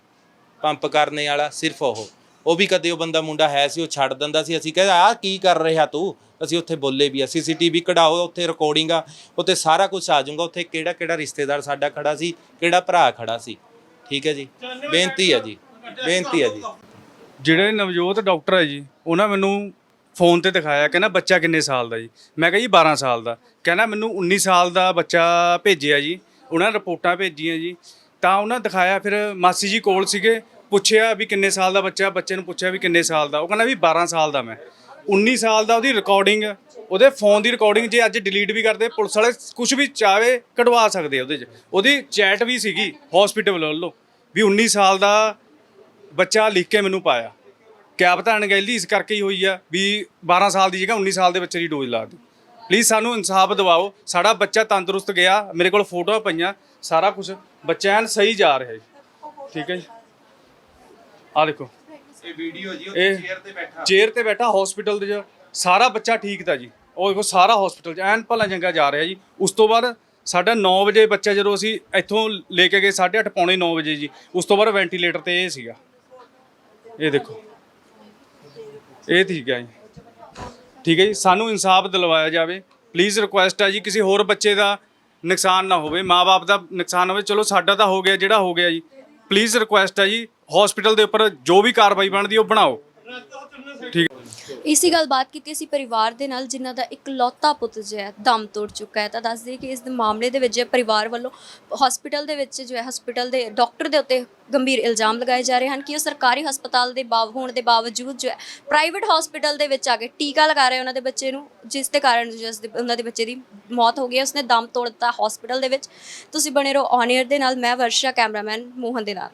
ਪੰਪ ਕਰਨੇ ਵਾਲਾ ਸਿਰਫ ਉਹ। ਉਹ ਵੀ ਕਦੇ ਉਹ ਬੰਦਾ ਮੁੰਡਾ ਹੈ ਸੀ, ਉਹ ਛੱਡ ਦਿੰਦਾ ਸੀ, ਅਸੀਂ ਕਹਿੰਦੇ ਆ ਕੀ ਕਰ ਰਿਹਾ ਤੂੰ? ਅਸੀਂ ਉੱਥੇ ਬੋਲੇ ਵੀ ਆ ਸੀਸੀਟੀਵੀ ਕਢਾਓ, ਉੱਥੇ ਰਿਕਾਰਡਿੰਗ ਆ, ਉੱਥੇ ਸਾਰਾ ਕੁਝ ਆ ਜਾਊਗਾ, ਉੱਥੇ ਕਿਹੜਾ ਕਿਹੜਾ ਰਿਸ਼ਤੇਦਾਰ ਸਾਡਾ ਖੜਾ ਸੀ, ਕਿਹੜਾ ਭਰਾ ਖੜਾ ਸੀ। ਠੀਕ ਹੈ ਜੀ? ਬੇਨਤੀ ਹੈ ਜੀ, ਬੇਨਤੀ ਹੈ ਜੀ। ਜਿਹੜੇ ਨਵਜੋਤ ਡਾਕਟਰ ਹੈ ਜੀ, ਉਹਨਾਂ ਮੈਨੂੰ ਫੋਨ ਤੇ ਦਿਖਾਇਆ, ਕਹਿੰਦਾ ਬੱਚਾ ਕਿੰਨੇ ਸਾਲ ਦਾ ਜੀ? ਮੈਂ ਕਿਹਾ ਜੀ 12 ਸਾਲ ਦਾ। ਕਹਿੰਦਾ ਮੈਨੂੰ 19 ਸਾਲ ਦਾ ਬੱਚਾ ਭੇਜਿਆ ਜੀ। ਉਹਨਾਂ ਰਿਪੋਰਟਾਂ ਭੇਜੀਆਂ ਜੀ। ਤਾਂ ਉਹਨਾਂ ਦਿਖਾਇਆ, ਫਿਰ ਮਾਸੀ ਜੀ ਕੋਲ ਸੀਗੇ, ਪੁੱਛਿਆ ਵੀ ਕਿੰਨੇ ਸਾਲ ਦਾ ਬੱਚਾ, ਬੱਚੇ ਨੂੰ ਪੁੱਛਿਆ ਵੀ ਕਿੰਨੇ ਸਾਲ ਦਾ। ਉਹ ਕਹਿੰਦਾ ਵੀ 12 ਸਾਲ ਦਾ ਮੈਂ। 19 ਸਾਲ ਦਾ ਉਹਦੀ ਰਿਕਾਰਡਿੰਗ ਉਹਦੇ ਫੋਨ ਦੀ ਰਿਕਾਰਡਿੰਗ ਜੇ ਅੱਜ ਡਿਲੀਟ ਵੀ ਕਰਦੇ, ਪੁਲਿਸ ਵਾਲੇ ਕੁਝ ਵੀ ਚਾਵੇ ਕਢਵਾ ਸਕਦੇ ਆ ਉਹਦੇ 'ਚ। ਉਹਦੀ ਚੈਟ ਵੀ ਸੀਗੀ ਹਸਪੀਟਲ ਵੱਲੋਂ। ਵੀ 19 ਸਾਲ ਦਾ ਬੱਚਾ ਲਿਖ ਕੇ ਮੈਨੂੰ ਪਾਇਆ। ਕਿਆ ਪਤਾ ਅਣਗਹਿਲੀ ਇਸ ਕਰਕੇ ਹੀ ਹੋਈ ਆ ਵੀ 12 ਸਾਲ ਦੀ ਜਗ੍ਹਾ 19 ਸਾਲ ਦੇ ਬੱਚੇ ਦੀ ਡੋਜ਼ ਲਾ ਦਿਓ ਪਲੀਜ਼ ਸਾਨੂੰ ਇਨਸਾਫ ਦਿਵਾਓ। ਸਾਡਾ ਬੱਚਾ ਤੰਦਰੁਸਤ ਗਿਆ ਮੇਰੇ ਕੋਲ ਫੋਟੋਆਂ ਪਈਆਂ ਸਾਰਾ ਕੁਝ ਬੱਚਾ ਐਨ ਸਹੀ ਜਾ ਰਿਹਾ ਜੀ। ਠੀਕ ਹੈ ਜੀ? ਆ ਦੇਖੋ। ਇਹ ਵੀਡੀਓ ਜੀ ਇਹ ਤੇ ਬੈਠਾ। ਚੇਅਰ ਤੇ ਬੈਠਾ ਹਸਪੀਟਲ ਦੇ ਚ ਸਾਰਾ ਬੱਚਾ ਠੀਕ ਤਾਂ ਜੀ। ਉਹ ਦੇਖੋ ਸਾਰਾ ਹਸਪੀਟਲ ਚ। ਐਨ ਭਲਾ ਚੰਗਾ ਜਾ ਰਿਹਾ ਜੀ। ਉਸ ਤੋਂ ਬਾਅਦ ਸਾਡਾ 9 ਵਜੇ ਬੱਚਾ ਜਦੋਂ ਅਸੀਂ ਇੱਥੋਂ ਲੈ ਕੇ ਗਏ 8:30 ਪੌਣੇ 9 ਵਜੇ ਜੀ। ਉਸ ਤੋਂ ਬਾਅਦ ਵੈਂਟੀਲੇਟਰ ਤੇ ਇਹ ਸੀਗਾ। ਇਹ ਦੇਖੋ। ਇਹ ਠੀਕ ਹੈ ਜੀ। ਠੀਕ ਹੈ ਜੀ, ਸਾਨੂੰ ਇਨਸਾਫ ਦਿਲਵਾਇਆ ਜਾਵੇ। ਪਲੀਜ਼ ਰਿਕੁਐਸਟ ਹੈ ਜੀ, ਕਿਸੇ ਹੋਰ ਬੱਚੇ ਦਾ ਨੁਕਸਾਨ ਨਾ ਹੋਵੇ ਮਾਪੇ ਦਾ ਨੁਕਸਾਨ ਹੋਵੇ। ਚਲੋ, ਸਾਡਾ ਤਾਂ ਹੋ ਗਿਆ, ਜਿਹੜਾ ਹੋ ਗਿਆ ਜੀ। ਪਲੀਜ਼ ਰਿਕੁਐਸਟ ਹੈ ਜੀ ਹਸਪੀਟਲ ਦੇ ਉੱਪਰ ਜੋ ਵੀ ਕਾਰਵਾਈ ਬਣਦੀ, ਉਹ ਬਣਾਓ। ਠੀਕ ਇਸੀ ਗੱਲ ਬਾਤ ਕੀਤੀ ਅਸੀਂ ਪਰਿਵਾਰ ਦੇ ਨਾਲ, ਜਿਨ੍ਹਾਂ ਦਾ ਇਕਲੌਤਾ ਪੁੱਤ ਜੋ ਹੈ, ਦਮ ਤੋੜ ਚੁੱਕਾ ਹੈ। ਤਾਂ ਦੱਸ ਦਈਏ ਕਿ ਇਸ ਦੇ ਮਾਮਲੇ ਦੇ ਵਿੱਚ ਜੋ ਪਰਿਵਾਰ ਵੱਲੋਂ ਹਸਪੀਟਲ ਦੇ ਵਿੱਚ ਜੋ ਹੈ ਹਸਪੀਟਲ ਦੇ ਡਾਕਟਰ ਦੇ ਉੱਤੇ ਗੰਭੀਰ ਇਲਜ਼ਾਮ ਲਗਾਏ ਜਾ ਰਹੇ ਹਨ ਕਿ ਉਹ ਸਰਕਾਰੀ ਹਸਪਤਾਲ ਦੇ ਬਾਵ, ਹੋਣ ਦੇ ਬਾਵਜੂਦ ਜੋ ਹੈ ਪ੍ਰਾਈਵੇਟ ਹਸਪੀਟਲ ਦੇ ਵਿੱਚ ਆ ਕੇ ਟੀਕਾ ਲਗਾ ਰਹੇ ਉਹਨਾਂ ਦੇ ਬੱਚੇ ਨੂੰ, ਜਿਸ ਦੇ ਕਾਰਨ ਜਿਸ ਦੇ ਉਹਨਾਂ ਦੇ ਬੱਚੇ ਦੀ ਮੌਤ ਹੋ ਗਈ ਹੈ। ਉਸਨੇ ਦਮ ਤੋੜ ਦਿੱਤਾ ਹਸਪੀਟਲ ਦੇ ਵਿੱਚ। ਤੁਸੀਂ ਬਣੇ ਰਹੋ ਔਨ 에ਅਰ ਦੇ ਨਾਲ, ਮੈਂ ਵਰਸ਼ਾ ਕੈਮਰਾਮੈਨ ਮੋਹਨ ਦੇ ਨਾਲ।